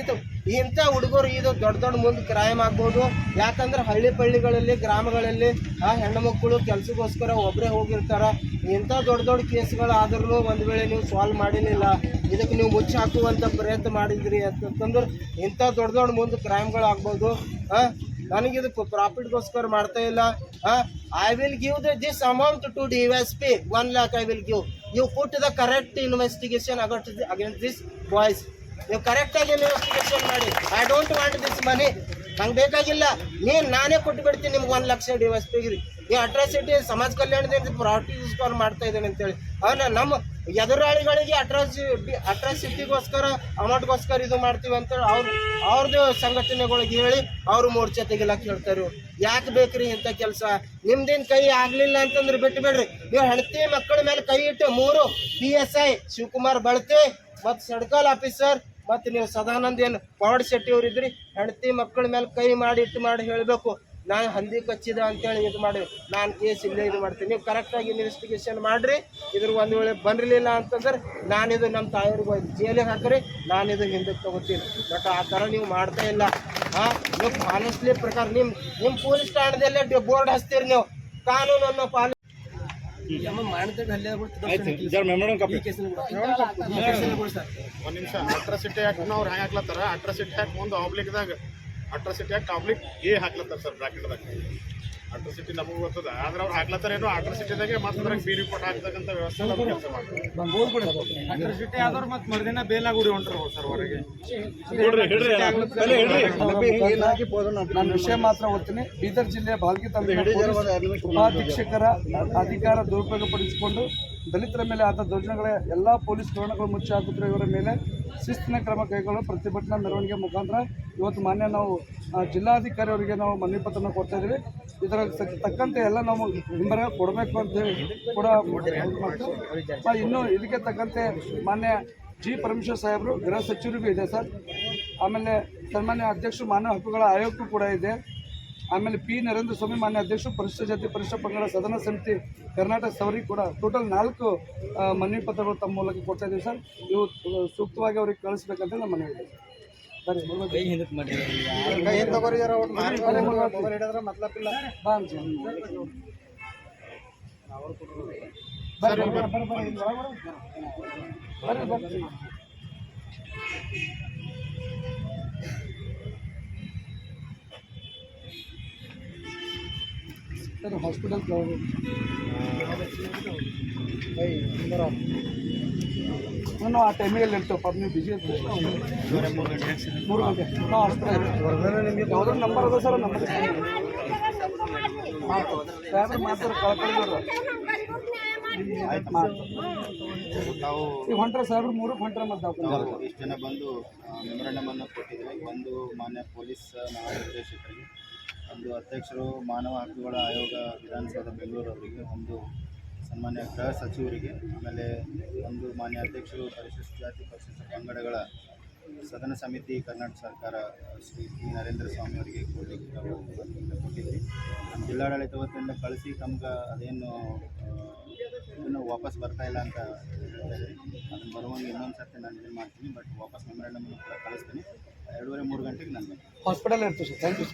ಇದು ಇಂಥ ಹುಡುಗರು ಇದು ದೊಡ್ಡ ದೊಡ್ಡ ಮುಂದೆ ಕ್ರೈಮ್ ಆಗ್ಬೋದು. ಯಾಕಂದ್ರೆ ಹಳ್ಳಿ ಪಳ್ಳಿಗಳಲ್ಲಿ, ಗ್ರಾಮಗಳಲ್ಲಿ, ಆ, ಹೆಣ್ಣು ಮಕ್ಕಳು ಕೆಲಸಕ್ಕೋಸ್ಕರ ಒಬ್ಬರೇ ಹೋಗಿರ್ತಾರೆ. ಇಂಥ ದೊಡ್ಡ ದೊಡ್ಡ ಕೇಸ್ಗಳಾದ್ರೂ ಒಂದು ವೇಳೆ ನೀವು ಸಾಲ್ವ್ ಮಾಡಿರಲಿಲ್ಲ, ಇದಕ್ಕೆ ನೀವು ಮುಚ್ಚಿ ಹಾಕುವಂಥ ಪ್ರಯತ್ನ ಮಾಡಿದ್ರಿ ಅಂತಂದ್ರೆ ಇಂಥ ದೊಡ್ಡ ದೊಡ್ಡ ಮುಂದೆ ಕ್ರೈಮ್ಗಳು ಆಗ್ಬೋದು. ಹಾಂ ನನಗೆ ಇದಕ್ಕೆ ಪ್ರಾಫಿಟ್ಗೋಸ್ಕರ ಮಾಡ್ತಾ ಇಲ್ಲ. I will give the this amount to D S P one lakh I will give you put the correct investigation Agut against this boys ನೀವು ಕರೆಕ್ಟಾಗಿ ಇನ್ವೆಸ್ಟಿಗೇಷನ್ ಮಾಡಿ. I don't want this money ನಂಗೆ ಬೇಕಾಗಿಲ್ಲ. ನೀನು ನಾನೇ ಕೊಟ್ಟು ಬಿಡ್ತೀನಿ ನಿಮ್ಗೆ ಒಂದು ಲಕ್ಷ ಡಿ ಎಸ್ ಪಿಗ್ರಿ ಈ ಅಟ್ರಾಸಿಟಿ ಸಮಾಜ ಕಲ್ಯಾಣದಿಂದ ಪ್ರಾಫಿಟ್ಗೋಸ್ಕರ ಮಾಡ್ತಾ ಇದ್ದೇನೆ ಅಂತೇಳಿ. ಅವನ್ನ ನಮ್ಮ ಎದುರಾಳಿಗಳಿಗೆ ಅಟ್ರಾಸಿಟಿ ಅಟ್ರಾಸಿಟಿಗೋಸ್ಕರ ಅಮೌಂಟ್ಗೋಸ್ಕರ ಇದು ಮಾಡ್ತೀವಿ ಅಂತೇಳಿ ಅವ್ರು ಅವ್ರದ್ದು ಸಂಘಟನೆಗಳಿಗೆ ಹೇಳಿ ಅವರು ಮೋರ್ಚೆ ತೆಗಿಲಕ್ಕೆ ಹೇಳ್ತಾರೆ. ಯಾಕೆ ಬೇಕ್ರಿ ಇಂಥ ಕೆಲಸ? ನಿಮ್ದೇನು ಕೈ ಆಗಲಿಲ್ಲ ಅಂತಂದ್ರೆ ಬಿಟ್ಟು ಬಿಡ್ರಿ ನೀವು ಹೆಣ್ತಿ ಮಕ್ಕಳ ಮೇಲೆ ಕೈ ಇಟ್ಟು ಮೂರು ಪಿ ಎಸ್ ಐ ಶಿವಕುಮಾರ್ ಬಳತೆ ಮತ್ತು ಸಡ್ಕಲ್ ಆಫೀಸರ್, ಮತ್ತು ನೀವು ಸದಾನಂದ ಏನು ಪವಾಡ್ ಶೆಟ್ಟಿ ಇದ್ರಿ ಹೆಂಡತಿ ಮಕ್ಕಳ ಮೇಲೆ ಕೈ ಮಾಡಿ ಇಟ್ಟು ಮಾಡಿ ಹೇಳಬೇಕು. ನಾನು ಹಂದಿ ಕಚ್ಚಿದ ಅಂತೇಳಿ ಇದು ಮಾಡಿ, ನಾನು ಕೇಸ್ ಇಲ್ಲೇ ಇದು ಮಾಡ್ತೀನಿ. ನೀವು ಕರೆಕ್ಟಾಗಿ ಇನ್ವೆಸ್ಟಿಗೇಷನ್ ಮಾಡಿರಿ, ಇದ್ರ ಒಂದು ವೇಳೆ ಬಂದಿರಲಿಲ್ಲ ಅಂತಂದ್ರೆ ನಾನಿದು ನಮ್ಮ ತಾಯಿಯವ್ರಿಗೆ ಜೈಲಿಗೆ ಹಾಕ್ರಿ ನಾನಿದು ಹಿಂದಕ್ಕೆ ತಗೋತೀನಿ. ಬಟ್ ಆ ಥರ ನೀವು ಮಾಡ್ತಾ ಇಲ್ಲ. ಹಾಂ, ನೀವು ಆನೆಸ್ಟ್ಲಿ ಪ್ರಕಾರ ನಿಮ್ಮ ನಿಮ್ಮ ಪೊಲೀಸ್ ಠಾಣದಲ್ಲೇ ಬೋರ್ಡ್ ಹಚ್ತೀರಿ ನೀವು. ಕಾನೂನನ್ನು ಪಾಲ ಒಂದ್ ನಿಮಿಷ ಅಟ್ರಾಸಿಟಿ ಆಕ್ಟ್ ಅವ್ರು ಹ್ಯಾಂಗ ಹಾಕ್ಲತ್ತಾರ? ಅಟ್ರಾಸಿಟಿ ಆಕ್ಟ್ ಮುಂದೆ ಆಬ್ಲಿಕ್ದಾಗ ಅಟ್ರಾಸಿಟಿ ಆಕ್ಟ್ ಆಬ್ಲಿಕ್ ಎ ಹಾಕ್ಲತ್ತಾರ ಸರ್ ಬ್ರಾಕೆಟ್ದಾಗ ಅಟ್ರಾಸಿಟಿ ನಮಗೂ ಗೊತ್ತದ. ಆದ್ರೆ ಅವ್ರು ಹಾಕ್ಲತ್ತಾರ ಏನೋ ಅಟ್ರಾಸಿಟಿದಾಗೆ ಮತ್ತೆ ಅದ್ರಾಗ ಬಿ ರಿಪೋರ್ಟ್ ಹಾಕ್ತಕ್ಕಂಥ ವ್ಯವಸ್ಥೆ ನಾವು ಕೆಲಸ ಮಾಡ್ತೀವಿ ಅಟ್ರಾಸಿಟಿ ಆದವ್ರು ಮತ್ತೆ ಮರುದಿನ ಬೇಲ್ ಆಗಿ ಹೊಂಟ್ರು ಸರ್ ಹೊರಗೆ. ನಾನು ವಿಷಯ ಮಾತ್ರ ಓದ್ತೀನಿ. ಬೀದರ್ ಜಿಲ್ಲೆಯ ಬಾಲ್ಕಿ ತಂದೆ ಉಪಾಧೀಕ್ಷಕರ ಅಧಿಕಾರ ದುರುಪಯೋಗಪಡಿಸಿಕೊಂಡು ದಲಿತರ ಮೇಲೆ ಆದ ದೌರ್ಜನ್ಯಗಳ ಎಲ್ಲ ಪೊಲೀಸ್ ಠಾಣೆಗಳು ಮುಚ್ಚಿ ಇವರ ಮೇಲೆ ಶಿಸ್ತಿನ ಕ್ರಮ ಕೈಗೊಳ್ಳಲು ಪ್ರತಿಭಟನಾ ಮೆರವಣಿಗೆ ಮುಖಾಂತರ ಇವತ್ತು ಮಾನ್ಯ ನಾವು ಜಿಲ್ಲಾಧಿಕಾರಿಯವರಿಗೆ ನಾವು ಮನವಿ ಪತ್ರನ ಕೊಡ್ತಾ ಇದ್ದೀವಿ. ಇದರ ತಕ್ಕಂತೆ ಎಲ್ಲ ನಾವು ಹಿಂಬರ ಕೊಡಬೇಕು ಅಂತ ಹೇಳಿ ಕೂಡ ಇನ್ನು ಇದಕ್ಕೆ ತಕ್ಕಂತೆ ಮಾನ್ಯ ಜಿ. ಪರಮೇಶ್ವರ್ ಸಾಹೇಬರು ಗೃಹ ಸಚಿವರಿಗೂ ಇದೆ ಸರ್. ಆಮೇಲೆ ಸನ್ಮಾನ್ಯ ಅಧ್ಯಕ್ಷರು ಮಾನವ ಹಕ್ಕುಗಳ ಆಯೋಗಕ್ಕೂ ಕೂಡ ಇದೆ. ಆಮೇಲೆ ಪಿ ನರೇಂದ್ರ ಸ್ವಾಮಿ ಮಾನ್ಯ ಅಧ್ಯಕ್ಷರು ಪರಿಶಿಷ್ಟ ಜಾತಿ ಪರಿಶಿಷ್ಟ ಪಂಗಡ ಸದನ ಸಮಿತಿ ಕರ್ನಾಟಕ ಸವರಿ ಕೂಡ ಟೋಟಲ್ ನಾಲ್ಕು ಮನವಿ ಪತ್ರಗಳು ತಮ್ಮ ಮೂಲಕ ಕೊಡ್ತಾ ಇದ್ದೀವಿ ಸರ್. ಇವು ಸೂಕ್ತವಾಗಿ ಅವ್ರಿಗೆ ಕಳಿಸ್ಬೇಕಂತ ನಮ್ಮ ಮನವಿ ಇದೆ. ಬರ್ರಿ ಬರ್ರಿ ಕೈ ಸರ್ ಹಾಸ್ಪಿಟಲ್ ನಾನು ಆ ಟೈಮಿಗೆ ಇರ್ತೇವೆ ಪಾಪ ನೀವು ಬಿಜಿ ಇರ್ತೀವಿ ಮೂರು ಗಂಟೆ. ನಾವು ಹಾಸ್ಪಿಟಲ್ ಯಾವ್ದಾದ್ರು ನಂಬರ್ ಅದ ಸರ್ ನಂಬರ್ ಸಾಹೇಬ್ರು ಮಾತ್ರ ಕಳ್ಕೊಂಡಿದ್ರು ನಾವು ಈಗ ಹೊಂಟ್ರೆ ಸಾಹೇಬ್ರು ಮೂರು ಹೊಂಟ್ರೆ ಮತ್ತೆ ಇಷ್ಟು ಜನ ಬಂದು ಮೆಮೊರಂಡಮ್ ಅನ್ನು ಕೊಟ್ಟಿದ್ದೀವಿ ಒಂದು ಮಾನ್ಯ ಪೊಲೀಸ್ ಮಹಾನಿರ್ದೇಶಕರಿಗೆ ಒಂದು ಅಧ್ಯಕ್ಷರು ಮಾನವ ಹಕ್ಕುಗಳ ಆಯೋಗ ವಿಧಾನಸೌಧ ಬೆಂಗಳೂರು ಅವರಿಗೆ ಒಂದು ಸನ್ಮಾನ್ಯ ಗೃಹ ಸಚಿವರಿಗೆ, ಆಮೇಲೆ ಒಂದು ಮಾನ್ಯ ಅಧ್ಯಕ್ಷರು ಪರಿಶಿಷ್ಟ ಜಾತಿ ಪರಿಶಿಷ್ಟ ಪಂಗಡಗಳ ಸದನ ಸಮಿತಿ ಕರ್ನಾಟಕ ಸರ್ಕಾರ ಶ್ರೀ ಪಿ ನರೇಂದ್ರ ಸ್ವಾಮಿ ಅವರಿಗೆ ಕೊಡಲಿಕ್ಕೆ ಕೊಟ್ಟಿದ್ವಿ. ನಮ್ಮ ಜಿಲ್ಲಾಡಳಿತ ವತಿಯಿಂದ ಕಳಿಸಿ ತಮ್ಗೆ ಅದೇನು ಇನ್ನೂ ವಾಪಸ್ ಬರ್ತಾ ಇಲ್ಲ ಅಂತ ಹೇಳ್ತಾ ಇದ್ದೀನಿ ಅದನ್ನು ಬರುವಂಗೆ ಇನ್ನೊಂದು ಸರ್ತಿ ನಾನು ಇದನ್ನು ಮಾಡ್ತೀನಿ, ಬಟ್ ವಾಪಸ್ ಮೆಮೊರಾಂಡಮ್ ಕೂಡ ಕಳಿಸ್ತೀನಿ. ಎರಡೂವರೆ ಮೂರು ಗಂಟೆಗೆ ನಾನು ಹಾಸ್ಪಿಟಲ್ ಇರ್ತೀವಿ ಸರ್. Thank you